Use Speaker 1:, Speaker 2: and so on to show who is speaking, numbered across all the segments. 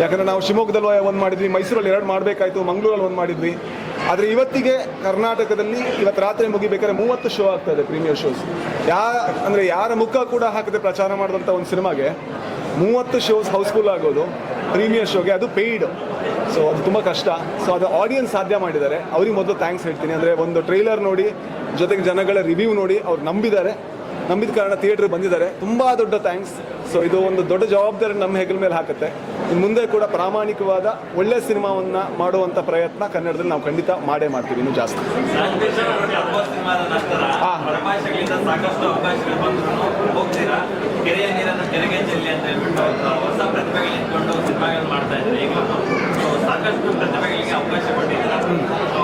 Speaker 1: ಯಾಕಂದ್ರೆ ನಾವು ಶಿವಮೊಗ್ಗದಲ್ಲಿ ಒಂದು ಮಾಡಿದ್ವಿ, ಮೈಸೂರಲ್ಲಿ ಎರಡು ಮಾಡಬೇಕಾಯ್ತು, ಮಂಗಳೂರಲ್ಲಿ ಒಂದು ಮಾಡಿದ್ವಿ. ಆದರೆ ಇವತ್ತಿಗೆ ಕರ್ನಾಟಕದಲ್ಲಿ ಇವತ್ತು ರಾತ್ರಿ ಮುಗಿಬೇಕಾದ್ರೆ ಮೂವತ್ತು ಶೋ ಆಗ್ತಾ ಇದೆ ಪ್ರೀಮಿಯರ್ ಶೋಸ್ ಯಾ, ಅಂದರೆ ಯಾರ ಮುಖ ಕೂಡ ಹಾಕದೆ ಪ್ರಚಾರ ಮಾಡಿದಂಥ ಒಂದು ಸಿನಿಮಾಗೆ ಮೂವತ್ತು ಶೋಸ್ ಹೌಸ್ಫುಲ್ ಆಗೋದು ಪ್ರೀಮಿಯರ್ ಶೋಗೆ ಅದು ಪೇಯ್ಡ್ ಸೊ ಅದು ತುಂಬ ಕಷ್ಟ. ಸೊ ಅದು ಆಡಿಯನ್ಸ್ ಸಾಧ್ಯ ಮಾಡಿದ್ದಾರೆ. ಅವ್ರಿಗೆ ಮೊದಲು ಥ್ಯಾಂಕ್ಸ್ ಹೇಳ್ತೀನಿ. ಅಂದರೆ ಒಂದು ಟ್ರೈಲರ್ ನೋಡಿ, ಜೊತೆಗೆ ಜನಗಳ ರಿವ್ಯೂ ನೋಡಿ, ಅವ್ರು ನಂಬಿದ್ದಾರೆ. ನಂಬಿದ ಕಾರಣ ಥಿಯೇಟ್ರ್ ಬಂದಿದ್ದಾರೆ. ತುಂಬ ದೊಡ್ಡ ಥ್ಯಾಂಕ್ಸ್ ಸೊ ಇದು ಒಂದು ದೊಡ್ಡ ಜವಾಬ್ದಾರಿ ನಮ್ಮ ಹೆಗಲ ಮೇಲೆ ಹಾಕುತ್ತೆ. ಇನ್ನು ಮುಂದೆ ಕೂಡ ಪ್ರಾಮಾಣಿಕವಾದ ಒಳ್ಳೆ ಸಿನಿಮಾವನ್ನ ಮಾಡುವಂಥ ಪ್ರಯತ್ನ ಕನ್ನಡದಲ್ಲಿ ನಾವು ಖಂಡಿತ ಮಾಡೇ ಮಾಡ್ತೀವಿ ಇನ್ನೂ ಜಾಸ್ತಿ.
Speaker 2: ಸಾಕಷ್ಟು ಪ್ರತಿಭೆಗಳಿಗೆ ಅವಕಾಶ ಹೋಗ್ತೀರಾ ಕೆರೆಯ ನೀರನ್ನು ಕೆರೆಗೆ ಚೆಲ್ಲಿ ಅಂತ ಹೇಳ್ಬಿಟ್ಟು ಹೊಸ ಪ್ರತಿಭೆಗಳು ಇಟ್ಕೊಂಡು ಸಿನಿಮಾಗಳು ಮಾಡ್ತಾ ಇದ್ದಾರೆ ಈಗಲೂ ಸೊ ಸಾಕಷ್ಟು ಪ್ರತಿಭೆಗಳಿಗೆ ಅವಕಾಶ ಕೊಟ್ಟಿದ್ದೀರಾ so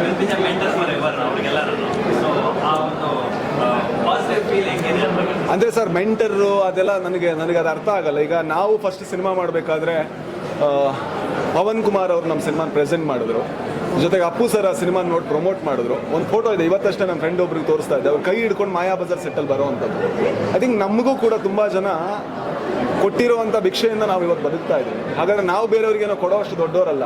Speaker 2: will mentors for ever ಅವ್ರಿಗೆಲ್ಲರೂ so ಆ ಒಂದು ಪಾಸಿಟಿವ್ ಫೀಲ್ ಹೆಂಗಿದೆ ಅಂತ
Speaker 1: ಅಂದರೆ ಸರ್ ಮೆಂಟರು ಅದೆಲ್ಲ ನನಗೆ ನನಗೆ ಅದು ಅರ್ಥ ಆಗಲ್ಲ. ಈಗ ನಾವು ಫಸ್ಟ್ ಸಿನಿಮಾ ಮಾಡಬೇಕಾದ್ರೆ ಪವನ್ ಕುಮಾರ್ ಅವರು ನಮ್ಮ ಸಿನಿಮಾನ ಪ್ರೆಸೆಂಟ್ ಮಾಡಿದ್ರು. ಜೊತೆಗೆ ಅಪ್ಪು ಸರ್ ಆ ಸಿನಿಮಾ ನೋಡಿ ಪ್ರಮೋಟ್ ಮಾಡಿದ್ರು. ಒಂದು ಫೋಟೋ ಇದೆ, ಇವತ್ತಷ್ಟೇ ನನ್ನ ಫ್ರೆಂಡ್ ಒಬ್ರಿಗೆ ತೋರಿಸ್ತಾ ಇದ್ದೆ. ಅವ್ರು ಕೈ ಹಿಡ್ಕೊಂಡು ಮಾಯಾ ಬಜಾರ್ ಸೆಟ್ಟಲ್ಲಿ ಬರೋ ಅಂಥದ್ದು. ಐ ಥಿಂಕ್ ನಮಗೂ ಕೂಡ ತುಂಬ ಜನ ಕೊಟ್ಟಿರುವಂಥ ಭಿಕ್ಷೆಯಿಂದ ನಾವು ಇವತ್ತು ಬದುಕ್ತಾ ಇದ್ದೀವಿ. ಹಾಗಾದ್ರೆ ನಾವು ಬೇರೆಯವ್ರಿಗೇನೋ ಕೊಡೋಷ್ಟು ದೊಡ್ಡವರಲ್ಲ.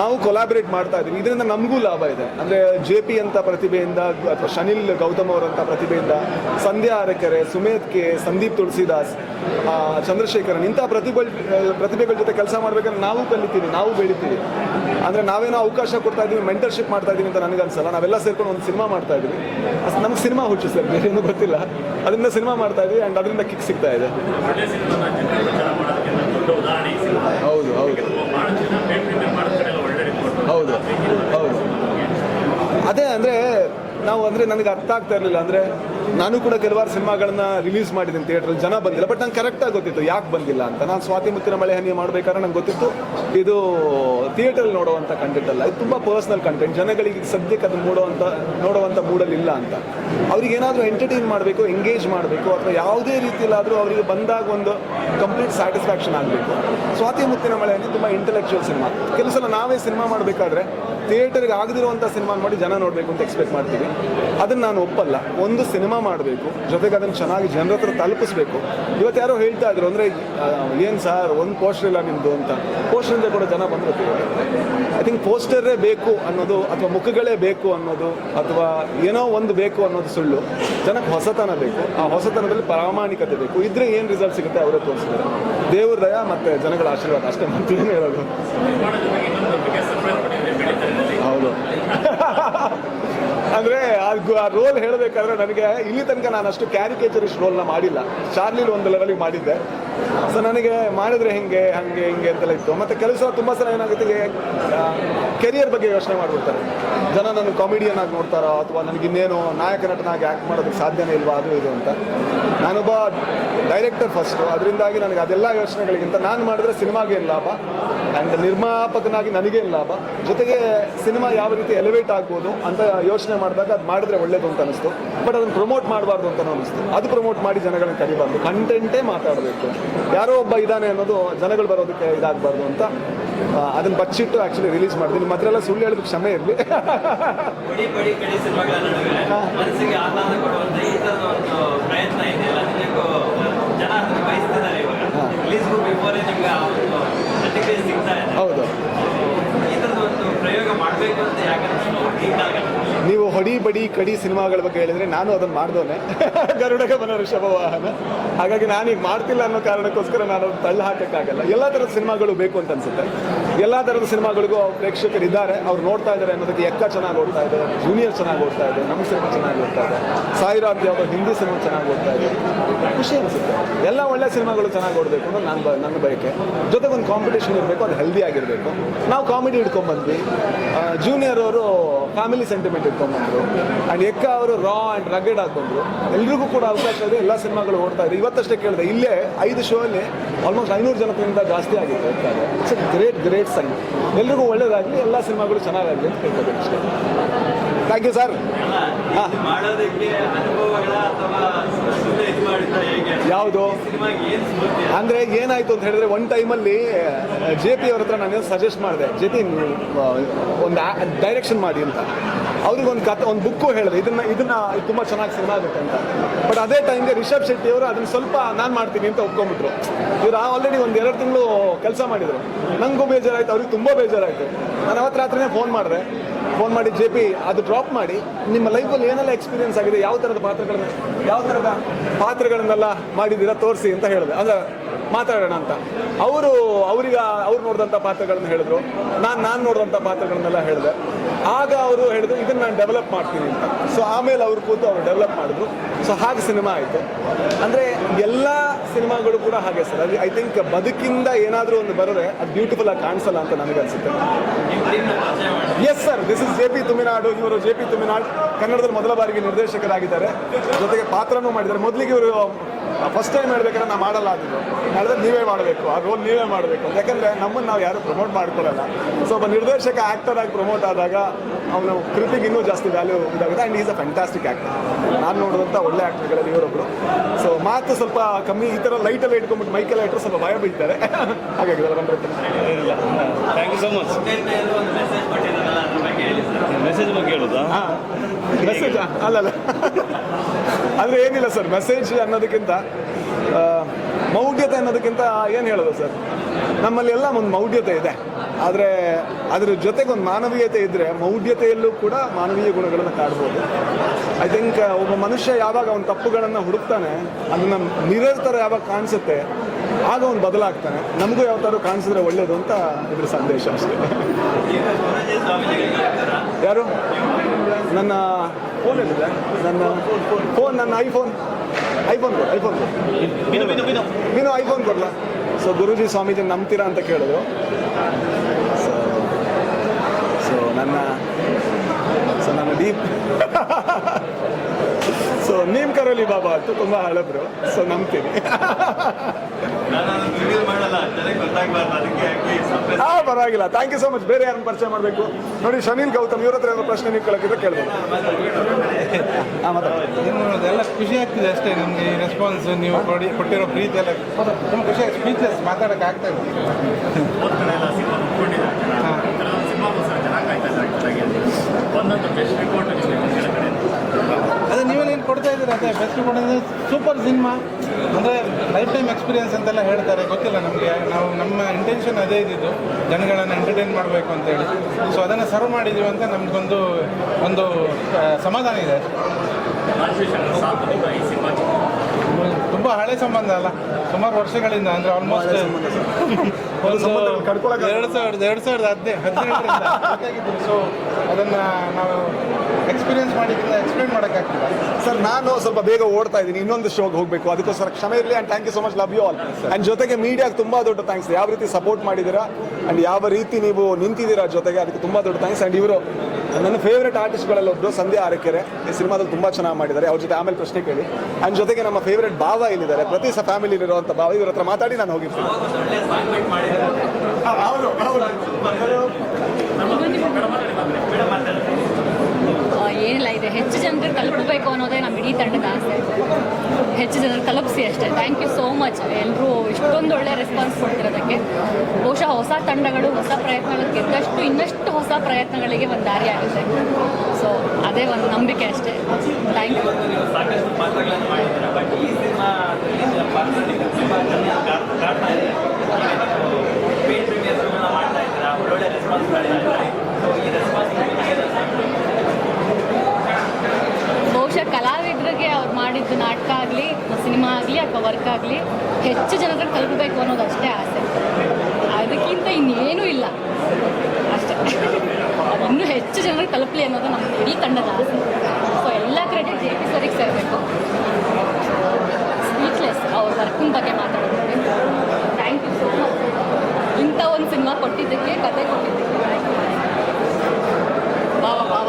Speaker 1: ನಾವು ಕೊಲಾಬ್ರೇಟ್ ಮಾಡ್ತಾ ಇದ್ದೀವಿ. ಇದರಿಂದ ನಮಗೂ ಲಾಭ ಇದೆ. ಅಂದರೆ ಜೆ ಪಿ ಅಂತ ಪ್ರತಿಭೆಯಿಂದ ಅಥವಾ ಶನಿಲ್ ಗೌತಮ್ ಅವರಂಥ ಪ್ರತಿಭೆಯಿಂದ ಸಂಧ್ಯಾ ಅರಕೆರೆ ಸುಮೇತ್ ಕೆ ಸಂದೀಪ್ ತುಳಸಿದಾಸ್ ಚಂದ್ರಶೇಖರನ್ ಇಂಥ ಪ್ರತಿಭೆ ಪ್ರತಿಭೆಗಳ ಜೊತೆ ಕೆಲಸ ಮಾಡ್ಬೇಕಾದ್ರೆ ನಾವು ಕಲಿತೀವಿ ನಾವು ಬೆಳಿತೀವಿ. ಅಂದರೆ ನಾವೇನೋ ಅವಕಾಶ ಕೊಡ್ತಾ ಇದ್ದೀವಿ ಮೆಂಟರ್ಶಿಪ್ ಮಾಡ್ತಾ ಇದ್ದೀವಿ ಅಂತ ನನಗನ್ಸಲ್ಲ. ನಾವೆಲ್ಲ ಸೇರ್ಕೊಂಡು ಒಂದು ಸಿನಿಮಾ ಮಾಡ್ತಾ ಇದ್ದೀವಿ. ನಮ್ಗೆ ಸಿನಿಮಾ ಹುಚ್ಚು ಸರ್ ಬೇರೆ ಏನೂ ಗೊತ್ತಿಲ್ಲ. ಅದರಿಂದ ಸಿನಿಮಾ ಮಾಡ್ತಾ ಇದ್ದೀವಿ ಆ್ಯಂಡ್ ಅದರಿಂದ ಕಿಕ್ ಸಿಗ್ತಾ ಇದೆ.
Speaker 3: ಹೌದು ಸಿನಿಮಾನ ಜನರಿಗೆ ಪ್ರಚಾರ ಮಾಡೋದಕ್ಕಿಂತ ದೊಡ್ಡ ಉದಾಹರಣೆ ಈ ಸಿನಿಮಾ
Speaker 1: ಹೌದು ಹೌದು
Speaker 3: ಮಾಡೋ ಜನ ಪ್ರೇಮಿಗಳು ಮಾಡೋ ಕಡೆ ಎಲ್ಲ ಒಳ್ಳೆ ರಿಪೋರ್ಟ್
Speaker 1: ಹೌದು ಹೌದು. ಅದೇ ಅಂದರೆ ನಾವು ಅಂದರೆ ನನಗೆ ಅರ್ಥ ಆಗ್ತಾ ಇರಲಿಲ್ಲ ಅಂದರೆ ನಾನು ಕೂಡ ಕೆಲವಾರು ಸಿನಿಮಾಗಳನ್ನ ರಿಲೀಸ್ ಮಾಡಿದ್ದೀನಿ ಥಿಯೇಟ್ರಲ್ಲಿ ಜನ ಬಂದಿಲ್ಲ ಬಟ್ ನಂಗೆ ಕರೆಕ್ಟಾಗಿ ಗೊತ್ತಿತ್ತು. ಯಾಕೆ ಬಂದಿಲ್ಲ ಅಂತ? ನಾನು ಸ್ವಾತಿ ಮುತ್ತಿನ ಮಳೆ ಹನಿ ಮಾಡಬೇಕಾದ್ರೆ ನಂಗೆ ಗೊತ್ತಿತ್ತು, ಇದು ಥಿಯೇಟರ್ ನೋಡುವಂಥ ಕಂಟೆಂಟ್ ಅಲ್ಲ. ಇದು ತುಂಬ ಪರ್ಸ್ನಲ್ ಕಂಟೆಂಟ್ ಜನಗಳಿಗೆ ಸದ್ಯಕ್ಕೆ ಅದು ಮೂಡುವಂಥ ನೋಡುವಂಥ ಮೂಡಲ್ಲಿಲ್ಲ ಅಂತ. ಅವ್ರಿಗೆ ಏನಾದರೂ ಎಂಟರ್ಟೈನ್ ಮಾಡಬೇಕು ಎಂಗೇಜ್ ಮಾಡಬೇಕು, ಅಥವಾ ಯಾವುದೇ ರೀತಿಯಲ್ಲಾದರೂ ಅವರಿಗೆ ಬಂದಾಗ ಒಂದು ಕಂಪ್ಲೀಟ್ ಸ್ಯಾಟಿಸ್ಫ್ಯಾಕ್ಷನ್ ಆಗಬೇಕು. ಸ್ವಾತಿ ಮುತ್ತಿನ ಮಳೆ ಹನಿ ತುಂಬ ಇಂಟೆಲೆಕ್ಚುವಲ್ ಸಿನಿಮಾ ಕೆಲವು ಸಲ ನಾವೇ ಸಿನಿಮಾ ಮಾಡಬೇಕಾದ್ರೆ ಥಿಯೇಟರ್ಗೆ ಆಗದಿರುವಂಥ ಸಿನಿಮಾ ನೋಡಿ ಜನ ನೋಡಬೇಕು ಅಂತ ಎಕ್ಸ್ಪೆಕ್ಟ್ ಮಾಡ್ತೀವಿ. ಅದನ್ನು ನಾನು ಒಪ್ಪಲ್ಲ. ಒಂದು ಸಿನಿಮಾ ಮಾಡಬೇಕು, ಜೊತೆಗೆ ಅದನ್ನು ಚೆನ್ನಾಗಿ ಜನರ ಹತ್ರ ತಲುಪಿಸ್ಬೇಕು. ಇವತ್ತು ಯಾರೋ ಹೇಳ್ತಾ ಇದ್ರು, ಅಂದರೆ ಏನು ಸರ್, ಒಂದು ಪೋಸ್ಟರ್ ಇಲ್ಲ ನಿಮ್ಮದು ಅಂತ. ಪೋಸ್ಟರಿಂದ ಕೂಡ ಜನ ಬಂದರು ಐ ಥಿಂಕ್ ಪೋಸ್ಟರೇ ಬೇಕು ಅನ್ನೋದು ಅಥವಾ ಮುಖಗಳೇ ಬೇಕು ಅನ್ನೋದು ಅಥವಾ ಏನೋ ಒಂದು ಬೇಕು ಅನ್ನೋದು ಸುಳ್ಳು. ಜನಕ್ಕೆ ಹೊಸತನ ಬೇಕು. ಆ ಹೊಸತನದಲ್ಲಿ ಪ್ರಾಮಾಣಿಕತೆ ಬೇಕು. ಇದ್ರೆ ಏನು ರಿಸಲ್ಟ್ ಸಿಗುತ್ತೆ ಅವರೇ ತೋರಿಸಿದ್ರೆ ದೇವ್ರ ದಯ ಮತ್ತು ಜನಗಳ ಆಶೀರ್ವಾದ. ಅಷ್ಟೇ ಮತ್ತೇನು ಹೇಳೋದು
Speaker 3: ಮಾಡೋ ಜೊತೆಗೆ ಇನ್ನೊಂದು ಬಗ್ಗೆ ಸರ್ಪ್ರೈಸ್ ಕೊಟ್ಟಿದ್ರೆ ಬೆಳೀತಾರೆ
Speaker 1: ಹೌದು ಅಂದರೆ ಅದು ಆ ರೋಲ್ ಹೇಳಬೇಕಾದ್ರೆ ನನಗೆ ಇಲ್ಲಿ ತನಕ ನಾನು ಅಷ್ಟು ಕ್ಯಾರಿಕೇಚರಿಸ್ಟ್ ರೋಲ್ನ ಮಾಡಿಲ್ಲ. ಚಾರ್ಲಿಲ್ ಒಂದು ಲೆವೆಲ್ ಮಾಡಿದ್ದೆ. ಸೊ ನನಗೆ ಮಾಡಿದ್ರೆ ಹೆಂಗೆ, ಹಂಗೆ, ಹಿಂಗೆ ಅಂತೆಲ್ಲ ಇತ್ತು. ಮತ್ತು ಕೆಲಸ ತುಂಬ ಸಲ ಏನಾಗುತ್ತೆ ಕೆರಿಯರ್ ಬಗ್ಗೆ ಯೋಚನೆ ಮಾಡ್ಬಿಡ್ತಾರೆ. ಜನ ನನ್ನ ಕಾಮಿಡಿಯನ್ ಆಗಿ ನೋಡ್ತಾರೋ, ಅಥವಾ ನನಗೆ ಇನ್ನೇನು ನಾಯಕ ನಟನಾಗಿ ಆ್ಯಕ್ಟ್ ಮಾಡೋದಕ್ಕೆ ಸಾಧ್ಯನೇ ಇಲ್ವಾ, ಅದು ಇದು ಅಂತ. ನಾನೊಬ್ಬ ಡೈರೆಕ್ಟರ್ ಫಸ್ಟು ಅದರಿಂದಾಗಿ ನನಗೆ ಅದೆಲ್ಲ ಯೋಚನೆಗಳಿಗಿಂತ ನಾನು ಮಾಡಿದ್ರೆ ಸಿನಿಮಾಗೆ ಏನು ಲಾಭ? ಆ್ಯಂಡ್ ನಿರ್ಮಾಪಕನಾಗಿ ನನಗೇನು ಲಾಭ? ಜೊತೆಗೆ ಸಿನಿಮಾ ಯಾವ ರೀತಿ ಎಲಿವೇಟ್ ಆಗ್ಬೋದು ಅಂತ ಯೋಚನೆ ಮಾಡಿದಾಗ ಅದು ಮಾಡಿದ್ರೆ ಒಳ್ಳೇದು ಅಂತ ಅನಿಸ್ತು ಬಟ್ ಅದನ್ನು ಪ್ರಮೋಟ್ ಮಾಡಬಾರ್ದು ಅಂತ ಅನಿಸ್ತು ಅದು ಪ್ರಮೋಟ್ ಮಾಡಿ ಜನಗಳನ್ನ ಕರಿಬಾರ್ದು. ಕಂಟೆಂಟೇ ಮಾತಾಡಬೇಕು. ಯಾರೋ ಒಬ್ಬ ಇದ್ದಾನೆ ಅನ್ನೋದು ಜನಗಳು ಬರೋದಕ್ಕೆ ಇದಾಗಬಾರ್ದು ಅಂತ ಅದನ್ನ ಬಚ್ಚಿಟ್ಟು ಆ್ಯಕ್ಚುಲಿ ರಿಲೀಸ್ ಮಾಡ್ತೀನಿ. ನಿಮ್ಮ ಹತ್ರ ಎಲ್ಲ ಸುಳ್ಳು ಹೇಳೋದಕ್ಕೆ ಕ್ಷಮೆ ಇರಲಿ. ಹೌದು
Speaker 2: ಈ ತರದ ಒಂದು ಪ್ರಯೋಗ ಮಾಡಬೇಕು ಅಂತ ಯಾಕಂದ್ರೆ ಈಗ
Speaker 1: ನೀವು ಹೊಡಿ ಬಡಿ ಕಡಿ ಸಿನಿಮಾಗಳ ಬಗ್ಗೆ ಹೇಳಿದ್ರೆ ನಾನು ಅದನ್ನು ಮಾಡ್ದೋನೆ ಗರುಡಗ ಬನ ಋಷಭ ವಾಹನ. ಹಾಗಾಗಿ ನಾನೀಗ ಮಾಡ್ತಿಲ್ಲ ಅನ್ನೋ ಕಾರಣಕ್ಕೋಸ್ಕರ ನಾನು ತಳ್ಳು ಹಾಕೋಕ್ಕಾಗಲ್ಲ. ಎಲ್ಲ ಥರದ ಸಿನಿಮಾಗಳು ಬೇಕು ಅಂತ ಅನ್ಸುತ್ತೆ. ಎಲ್ಲ ಥರದ ಸಿನಿಮಾಗಳಿಗೂ ಪ್ರೇಕ್ಷಕರು ಇದ್ದಾರೆ. ಅವ್ರು ನೋಡ್ತಾ ಇದ್ದಾರೆ ಅನ್ನೋದಕ್ಕೆ ಎಕ್ಕ ಚೆನ್ನಾಗಿ ಓಡ್ತಾ ಇದೆ, ಜೂನಿಯರ್ ಚೆನ್ನಾಗಿ ಓಡ್ತಾ ಇದೆ, ನಮ್ಮ ಸಿನಿಮಾ ಚೆನ್ನಾಗಿ ಓಡ್ತಾ ಇದೆ ಸಾಯಿರಾಜ್ ಯಾವುದೋ ಹಿಂದಿ ಸಿನಿಮಾ ಚೆನ್ನಾಗಿ ಓಡ್ತಾ ಇದೆ. ಖುಷಿ ಅನಿಸುತ್ತೆ. ಎಲ್ಲ ಒಳ್ಳೆ ಸಿನಿಮಾಗಳು ಚೆನ್ನಾಗಿ ಓಡಬೇಕು ಅನ್ನೋದು ನಾನು ನನ್ನ ಬಯಕೆ. ಜೊತೆಗೆ ಒಂದು ಕಾಂಪಿಟೇಷನ್ ಇರಬೇಕು, ಅದು ಹೆಲ್ದಿ ಆಗಿರಬೇಕು. ನಾವು ಕಾಮಿಡಿ ಹಿಡ್ಕೊಂಡ್ಬಂದ್ವಿ ಜೂನಿಯರ್ ಅವರು ಫ್ಯಾಮಿಲಿ ಸೆಂಟಿಮೆಂಟ್ ಇಟ್ಕೊಂಡ್ಬಂದ್ರು. ಆ್ಯಂಡ್ ಎಕ್ಕ ಅವರು ರಾ ಆ್ಯಂಡ್ ರಗಡ್ ಬಂದರು ಎಲ್ರಿಗೂ ಕೂಡ ಅವಕಾಶ ಇದೆ, ಎಲ್ಲ ಸಿನಿಮಾಗಳು ಓಡ್ತಾ ಇದೆ. ಇವತ್ತಷ್ಟೇ ಕೇಳಿದೆ, ಇಲ್ಲೇ ಐದು ಶೋ ಅಲ್ಲಿ ಆಲ್ಮೋಸ್ಟ್ ಐನೂರು ಜನಕ್ಕಿಂತ ಜಾಸ್ತಿ ಆಗಿದೆ it's a great great sign ಎಲ್ರಿಗೂ ಒಳ್ಳೇದಾಗಲಿ, ಎಲ್ಲ ಸಿನಿಮಾಗಳು ಚೆನ್ನಾಗಾಗಲಿ ಅಂತ ಅಷ್ಟೇ. ಥ್ಯಾಂಕ್ ಯು ಸರ್ ಯಾವುದು? ಅಂದರೆ ಏನಾಯಿತು ಅಂತ ಹೇಳಿದ್ರೆ ಒನ್ ಟೈಮಲ್ಲಿ ಜೆ ಪಿ ಅವ್ರ ಹತ್ರ ನಾನು ಸಜೆಸ್ಟ್ ಮಾಡಿದೆ. ಜೆ ಪಿ ಒಂದು ಡೈರೆಕ್ಷನ್ ಮಾಡಿ ಅಂತ. ಅವ್ರಿಗೆ ಒಂದು ಕತೆ, ಒಂದು ಬುಕ್ಕು ಹೇಳಿದೆ ಇದನ್ನ ಇದನ್ನ ತುಂಬಾ ಚೆನ್ನಾಗಿ ಸಿನಿಮಾ ಆಗುತ್ತೆ ಅಂತ. ಬಟ್ ಅದೇ ಟೈಮ್ಗೆ ರಿಷಬ್ ಶೆಟ್ಟಿ ಅವರು ಅದನ್ನ ಸ್ವಲ್ಪ ನಾನು ಮಾಡ್ತೀನಿ ಅಂತ ಒಪ್ಕೊಂಡ್ಬಿಟ್ರು. ಇವ್ರು ಆಲ್ರೆಡಿ ಒಂದು ಎರಡು ತಿಂಗಳು ಕೆಲಸ ಮಾಡಿದ್ರು. ನಂಗೂ ಬೇಜಾರಾಯ್ತು, ಅವ್ರಿಗೆ ತುಂಬ ಬೇಜಾರಾಯ್ತು. ನಾನು ಅವತ್ತು ರಾತ್ರಿನೇ ಫೋನ್ ಮಾಡಿದೆ. ಫೋನ್ ಮಾಡಿ, ಜೆ ಪಿ, ಅದು ಡ್ರಾಪ್ ಮಾಡಿ. ನಿಮ್ಮ ಲೈಫಲ್ಲಿ ಏನೆಲ್ಲ ಎಕ್ಸ್ಪೀರಿಯನ್ಸ್ ಆಗಿದೆ? ಯಾವ ಥರದ ಪಾತ್ರಗಳನ್ನ, ಯಾವ ಥರದ ಪಾತ್ರಗಳನ್ನೆಲ್ಲ ಮಾಡಿದ್ದೀರಾ ತೋರಿಸಿ ಅಂತ ಹೇಳಿದೆ. ಅಂದ್ರೆ ಮಾತಾಡೋಣ ಅಂತ. ಅವರು, ಅವ್ರಿಗೆ, ಅವ್ರು ನೋಡಿದಂಥ ಪಾತ್ರಗಳನ್ನ ಹೇಳಿದ್ರು. ನಾನು ನಾನು ನೋಡಿದಂಥ ಪಾತ್ರಗಳನ್ನೆಲ್ಲ ಹೇಳಿದೆ. ಆಗ ಅವರು ಹೇಳಿದ್ರು, ಇದನ್ನ ನಾನು ಡೆವಲಪ್ ಮಾಡ್ತೀನಿ ಅಂತ. ಸೊ ಆಮೇಲೆ ಅವ್ರು ಕೂತು ಅವರು ಡೆವಲಪ್ ಮಾಡಿದ್ರು. ಸೊ ಹಾಗೆ ಸಿನಿಮಾ ಆಯಿತು. ಅಂದರೆ, ಎಲ್ಲ ಸಿನಿಮಾಗಳು ಕೂಡ ಹಾಗೆ ಸರ್. ಅಲ್ಲಿ ಐ ಥಿಂಕ್ ಬದುಕಿಂದ ಏನಾದರೂ ಒಂದು ಬರೋರೆ ಅದು ಬ್ಯೂಟಿಫುಲ್ ಆಗಿ ಕಾಣಿಸಲ್ಲ ಅಂತ ನನಗೆ ಅನ್ಸುತ್ತೆ. Yes sir this is J P Thuminad ಇವರು ಜೆ ಪಿ ತುಮಿನಾಡ್ ಕನ್ನಡದಲ್ಲಿ ಮೊದಲ ಬಾರಿಗೆ ನಿರ್ದೇಶಕರಾಗಿದ್ದಾರೆ. ಜೊತೆಗೆ ಪಾತ್ರನೂ ಮಾಡಿದ್ದಾರೆ. ಮೊದಲಿಗೆ ಇವರು ಫಸ್ಟ್ ಟೈಮ್ ಹೇಳ್ಬೇಕಾದ್ರೆ ನಾವು ಮಾಡಲ್ಲ ಅದು. ಹೇಳಿದ್ರೆ ನೀವೇ ಮಾಡಬೇಕು. ಆ ರೋಲ್ ನೀವೇ ಮಾಡಬೇಕು. ಅಂತ ಯಾಕಂದರೆ ನಮ್ಮನ್ನು ನಾವು ಯಾರು ಪ್ರಮೋಟ್ ಮಾಡ್ಕೊಳ್ಳಲ್ಲ ಸೊ ಒಬ್ಬ ನಿರ್ದೇಶಕ ಆ್ಯಕ್ಟರ್ ಆಗಿ ಪ್ರಮೋಟ್ ಆದಾಗ ಅವನು ಕೃತಿಗೆ ಇನ್ನೂ ಜಾಸ್ತಿ ವ್ಯಾಲ್ಯೂ ಇದಾಗುತ್ತೆ. And is a fantastic actor ನಾನು ನೋಡಿದಂಥ ಒಳ್ಳೆ ಆ್ಯಕ್ಟರ್ಗಳಲ್ಲಿ ಇವರೊಬ್ಬರು ಸೊ ಮಾತು ಸ್ವಲ್ಪ ಕಮ್ಮಿ ಈ ಥರ ಲೈಟಲ್ಲಿ ಇಟ್ಕೊಂಡ್ಬಿಟ್ಟು ಮೈಕೆಲ್ಲ ಇಟ್ಟರೆ ಸ್ವಲ್ಪ ಭಯ ಬೀಳ್ತಾರೆ. ಹಾಗಾಗಿ
Speaker 2: thank you so much message ಬಗ್ಗೆ
Speaker 3: ಹೇಳೋದಾ?
Speaker 1: ಹಾಂ. ಮೆಸೇಜ್ ಅಲ್ಲಲ್ಲ. ಅಂದರೆ ಏನಿಲ್ಲ ಸರ್ ಮೆಸೇಜ್ ಅನ್ನೋದಕ್ಕಿಂತ ಮೌಢ್ಯತೆ ಅನ್ನೋದಕ್ಕಿಂತ ಏನು ಹೇಳೋದು ಸರ್? ನಮ್ಮಲ್ಲಿ ಎಲ್ಲ ಒಂದು ಮೌಢ್ಯತೆ ಇದೆ. ಆದರೆ ಅದರ ಜೊತೆಗೆ ಒಂದು ಮಾನವೀಯತೆ ಇದ್ದರೆ ಮೌಢ್ಯತೆಯಲ್ಲೂ ಕೂಡ ಮಾನವೀಯ ಗುಣಗಳನ್ನು ಕಾಡ್ಬೋದು. ಐ ಥಿಂಕ್ ಒಬ್ಬ ಮನುಷ್ಯ ಯಾವಾಗ ಅವನ ತಪ್ಪುಗಳನ್ನು ಹುಡುಕ್ತಾನೆ, ಅದನ್ನು ಮಿರರ್ ಥರ ಯಾವಾಗ ಕಾಣಿಸುತ್ತೆ, ಆಗ ಅವನು ಬದಲಾಗ್ತಾನೆ. ನಮಗೂ ಯಾವ ಥರ ಕಾಣಿಸಿದ್ರೆ ಒಳ್ಳೇದು ಅಂತ ಇದ್ರ ಸಂದೇಶ ಅಷ್ಟೇ. ಯಾರು? ನನ್ನ ಫೋನ್ ಇದೆ ನನ್ನ ಫೋನ್ ನನ್ನ ಐಫೋನ್ ಐಫೋನ್ ಕೊಡು ಐಫೋನ್ ಕೊಡು. ನೀನು ಐಫೋನ್ ಕೊಡಲ. ಸೊ ಗುರುಜಿ ಸ್ವಾಮೀಜಿ ನಂಬ್ತೀರಾ ಅಂತ ಕೇಳಿದ್ರು. ಸೊ ಸೊ ನನ್ನ ಸೊ ನನ್ನ ದೀಪ್. ಸೊ ನೀಮ್ ಕರೋಲಿ ಬಾಬಾ ಅಂತ ತುಂಬ ಹಳಬ್ರು. ಸೊ ನಂಬ್ತೀನಿ. ಆ ಪರವಾಗಿಲ್ಲ. ಥ್ಯಾಂಕ್ ಯು ಸೊ ಮಚ್ ಬೇರೆ ಯಾರನ್ನು ಪರಿಚಯ ಮಾಡಬೇಕು? ನೋಡಿ ಶನಿಲ್ ಗೌತಮ್ ಇವ್ರ ಹತ್ರ ಏನಾದ್ರು ಪ್ರಶ್ನೆ ನೀವು ಕೇಳಕ್ಕಿದ್ರೆ ಕೇಳ್ಬೋದು. ಹಾಂ ಮಾತಾಡಿ.
Speaker 4: ಏನು ಎಲ್ಲ ಖುಷಿ ಆಗ್ತಿದೆ ಅಷ್ಟೇ ನಮಗೆ ಈ ರೆಸ್ಪಾನ್ಸ್ ನೀವು ಕೊಡಿ ಕೊಟ್ಟಿರೋ ಪ್ರೀತಿ ಎಲ್ಲ. ತುಂಬ ಖುಷಿ ಸ್ಪೀಚಸ್ ಮಾತಾಡೋಕೆ ಆಗ್ತಾ ಇದೆ
Speaker 3: ಹೋದ ಕಡೆ ಎಲ್ಲ ಸಿನಿಮಾ ನೋಡ್ಕೊಂಡಿದ್ದಾರೆ ಜನ ಕೆಲವೊಂದು ಸಿನಿಮಾಗೋಸ್ಕರ ಚೆನ್ನಾಗಿ ಕಾಯ್ತಾ ಇದ್ದಾರೆ actually ಆಗಿ. ಒಂದೊಂದು ಬೆಸ್ಟ್ ರಿಪೋರ್ಟ್ ಕೆಳ ಕಡೆ
Speaker 4: ಅದೇ ನೀವೇನೇನು ಕೊಡ್ತಾ ಇದ್ದೀರ? ಅದೇ ಬೆಸ್ಟ್ ಕೊಡೋದು ಸೂಪರ್ ಸಿನಿಮಾ ಅಂದರೆ ಲೈಫ್ ಟೈಮ್ ಎಕ್ಸ್ಪೀರಿಯನ್ಸ್ ಅಂತೆಲ್ಲ ಹೇಳ್ತಾರೆ. ಗೊತ್ತಿಲ್ಲ ನಮಗೆ. ನಾವು ನಮ್ಮ ಇಂಟೆನ್ಷನ್ ಅದೇ ಇದ್ದಿದ್ದು. ಜನಗಳನ್ನು ಎಂಟರ್ಟೈನ್ ಮಾಡಬೇಕು ಅಂತೇಳಿ. ಸೊ ಅದನ್ನು ಸರ್ವ್ ಮಾಡಿದ್ದೀವಿ ಅಂತ ನಮಗೊಂದು ಒಂದು ಸಮಾಧಾನ ಇದೆ. ತುಂಬ ಹಳೆ ಸಂಬಂಧ ಅಲ್ಲ. ಸುಮಾರು ವರ್ಷಗಳಿಂದ ಅಂದರೆ ಆಲ್ಮೋಸ್ಟ್. ಎರಡು ಸಾವಿರದ ಎರಡು ಸಾವಿರದ ಹದಿನೈದು ಹದಿನೆಂಟರಿಂದ. ಸೊ ಅದನ್ನು ನಾವು ಎಕ್ಸ್ಪೀರಿಯನ್ಸ್ ಮಾಡಿದ್ರಿಂದ ಎಕ್ಸ್ಪ್ಲೇನ್ ಮಾಡೋಕ್ಕಾಗ್ತಿಲ್ಲ.
Speaker 1: ಸರ್ ನಾನು ಸ್ವಲ್ಪ ಬೇಗ ಓಡ್ತಾ ಇದ್ದೀನಿ. ಇನ್ನೊಂದು ಶೋಗೆ ಹೋಗಬೇಕು. ಅದಕ್ಕೋಸ್ಕರ ಕ್ಷಮೆ ಇರಲಿ and thank you so much love you all and ಜೊತೆಗೆ ಮೀಡಿಯಾಗೆ ತುಂಬ ದೊಡ್ಡ ಥ್ಯಾಂಕ್ಸ್ ಯಾವ ರೀತಿ ಸಪೋರ್ಟ್ ಮಾಡಿದ್ದೀರ ಆ್ಯಂಡ್ ಯಾವ ರೀತಿ ನೀವು ನಿಂತಿದ್ದೀರಾ ಜೊತೆಗೆ ಅದಕ್ಕೆ ತುಂಬ ದೊಡ್ಡ ಥ್ಯಾಂಕ್ಸ್ ಆ್ಯಂಡ್ ಇವರು ನನ್ನ ಫೇವ್ರೆಟ್ ಆರ್ಟಿಸ್ಟ್ಗಳಲ್ಲಿ ಒಬ್ಬರು ಸಂಧ್ಯಾ ಆರಕೆರೆ. ಈ ಸಿನಿಮಾದಲ್ಲಿ ತುಂಬ ಚೆನ್ನಾಗಿ ಮಾಡಿದ್ದಾರೆ. ಅವ್ರ ಜೊತೆ ಆಮೇಲೆ ಪ್ರಶ್ನೆ ಕೇಳಿ. ಆ್ಯಂಡ್ ಜೊತೆಗೆ ನಮ್ಮ ಫೇವ್ರೆಟ್ ಭಾವ ಇಲ್ಲಿದ್ದಾರೆ ಪ್ರತಿ ಸ ಫ್ಯಾಮಿಲಿ ಇರುವಂಥ ಭಾವ. ಇವ್ರ ಹತ್ರ ಮಾತಾಡಿ ನಾನು ಹೋಗಿರ್ತೀನಿ. ಹೌದು
Speaker 5: ಏನಿಲ್ಲ, ಇದೆ. ಹೆಚ್ಚು ಜನರಿಗೆ ತಲುಪಬೇಕು ಅನ್ನೋದೇ ನಮ್ಮ ಇಡೀ ತಂಡದ ಆಸೆ. ಹೆಚ್ಚು ಜನರು ತಲುಪಿಸಿ ಅಷ್ಟೇ. ಥ್ಯಾಂಕ್ ಯು ಸೋ ಮಚ್ ಎಲ್ಲರೂ ಇಷ್ಟೊಂದು ಒಳ್ಳೆ ರೆಸ್ಪಾನ್ಸ್ ಕೊಡ್ತಿರೋದಕ್ಕೆ. ಬಹುಶಃ ಹೊಸ ತಂಡಗಳು, ಹೊಸ ಪ್ರಯತ್ನಗಳು ಗೆದ್ದಷ್ಟು ಇನ್ನಷ್ಟು ಹೊಸ ಪ್ರಯತ್ನಗಳಿಗೆ ಒಂದು ದಾರಿ ಆಗುತ್ತೆ. ಸೊ ಅದೇ ಒಂದು ನಂಬಿಕೆ ಅಷ್ಟೇ. ಥ್ಯಾಂಕ್ ಯು
Speaker 2: ನೀವು ಸಾಕಷ್ಟು ಪಾತ್ರಗಳನ್ನು ಮಾಡಿದ್ದೀರಾ ಬಟ್ ಈ ಸಿನಿಮಾದಲ್ಲಿ ಪಾತ್ರ ನೀವು ತುಂಬ ಚೆನ್ನಾಗಿ ಕಾಡ್- ಕಾಡ್ತಾ ಇದೆ ಪೇಂಟ್ ಪ್ರೀಮಿಯರ್ಸ್ಗಳನ್ನ ಮಾಡ್ತಾ ಇದ್ದೀರಾ ಒಳ್ಳೊಳ್ಳೆ ರೆಸ್ಪಾನ್ಸ್ ಮಾಡ್ತಾ ಇದ್ದೀರಾ ಸೊ ಈ ರೆಸ್ಪಾನ್ಸ್
Speaker 5: ಬಹುಶಃ ಕಲಾವಿದರಿಗೆ ಅವ್ರು ಮಾಡಿದ್ದು ನಾಟಕ ಆಗಲಿ ಸಿನಿಮಾ ಆಗಲಿ ಅಥವಾ ವರ್ಕ್ ಆಗಲಿ ಹೆಚ್ಚು ಜನರಿಗೆ ತಲುಪಬೇಕು ಅನ್ನೋದು ಅಷ್ಟೇ ಆಸೆ ಅದಕ್ಕಿಂತ ಇನ್ನೇನೂ ಇಲ್ಲ ಅಷ್ಟೇ ಅದು ಇನ್ನೂ ಹೆಚ್ಚು ಜನರಿಗೆ ತಲುಪಲಿ ಅನ್ನೋದು ನಮ್ಮ ಇಡೀ ತಂಡದ ಆಸೆ ಸೊ ಎಲ್ಲ ಕ್ರೆಡಿಟ್ ಜೆ ಪಿ ಸರಿಗೆ ಸೇರಬೇಕು ಸ್ಪೀಚ್ಲೆಸ್ ಅವ್ರ ವರ್ಕಿನ ಬಗ್ಗೆ ಮಾತಾಡೋದಕ್ಕೆ ಥ್ಯಾಂಕ್ ಯು ಸೋ ಮಚ್ ಇಂಥ ಒಂದು ಸಿನಿಮಾ ಕೊಟ್ಟಿದ್ದಕ್ಕೆ ಕತೆ ಕೊಟ್ಟಿದ್ದಕ್ಕೆ ಬಾವ ಬಾವ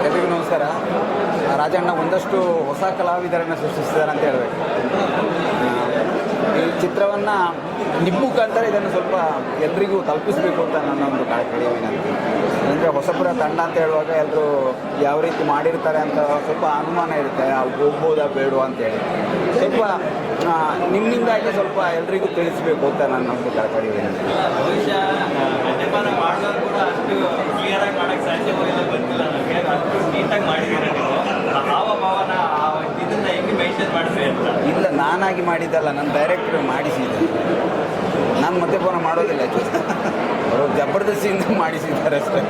Speaker 6: ಎಲ್ರಿಗೂ ನಮಸ್ಕಾರ ರಾಜಣ್ಣ ಒಂದಷ್ಟು ಹೊಸ ಕಲಾವಿದರನ್ನು ಸೃಷ್ಟಿಸಿದ್ದಾರೆ ಅಂತ ಹೇಳಬೇಕು. ಈ ಚಿತ್ರವನ್ನು ನಿಮ್ಮ ಮುಖಾಂತರ ಇದನ್ನು ಸ್ವಲ್ಪ ಎಲ್ರಿಗೂ ತಲುಪಿಸಬೇಕು ಅಂತ ನನ್ನ ಒಂದು ಕಳಕಳಿ ಅಂದರೆ ಹೊಸಪುರ ತಂಡ ಅಂತ ಹೇಳುವಾಗ ಎಲ್ಲರೂ ಯಾವ ರೀತಿ ಮಾಡಿರ್ತಾರೆ ಅಂತ ಸ್ವಲ್ಪ ಅನುಮಾನ ಇರುತ್ತೆ. ಹೋಗ್ಬೋದಾ ಬೇಡ ಅಂತೇಳಿ ಸ್ವಲ್ಪ ನಿಮ್ಮಿಂದಾಗಿ ಸ್ವಲ್ಪ ಎಲ್ರಿಗೂ ತಿಳಿಸಬೇಕು ಅಂತ ನನ್ನ ಒಂದು ಕಳಕಳಿ ವಿನಂತಿ.
Speaker 2: ಕೂಡ ಅಷ್ಟು ಕ್ಲಿಯರ್ ಆಗಿ ಸಾಧ್ಯವೋ ಬಂದಿಲ್ಲ ಅಷ್ಟು ನೀಟಾಗಿ ಇದನ್ನ ಹೆಂಗೆ ಮೇಂಟೈನ್ ಮಾಡಿದ್ರಿ ಅಂತ?
Speaker 6: ಇಲ್ಲ ನಾನಾಗಿ ಮಾಡಿದ್ದಲ್ಲ ನನ್ನ ಡೈರೆಕ್ಟ್ರ್ ಮಾಡಿಸಿದ್ದೆ. ನಾನು ಮತ್ತೆ ಫೋನ್ ಮಾಡೋದಿಲ್ಲ ಅವರು ಜಬರ್ದಸ್ತಿಯಿಂದ ಮಾಡಿಸಿದ್ದಾರೆ ಅಷ್ಟೇ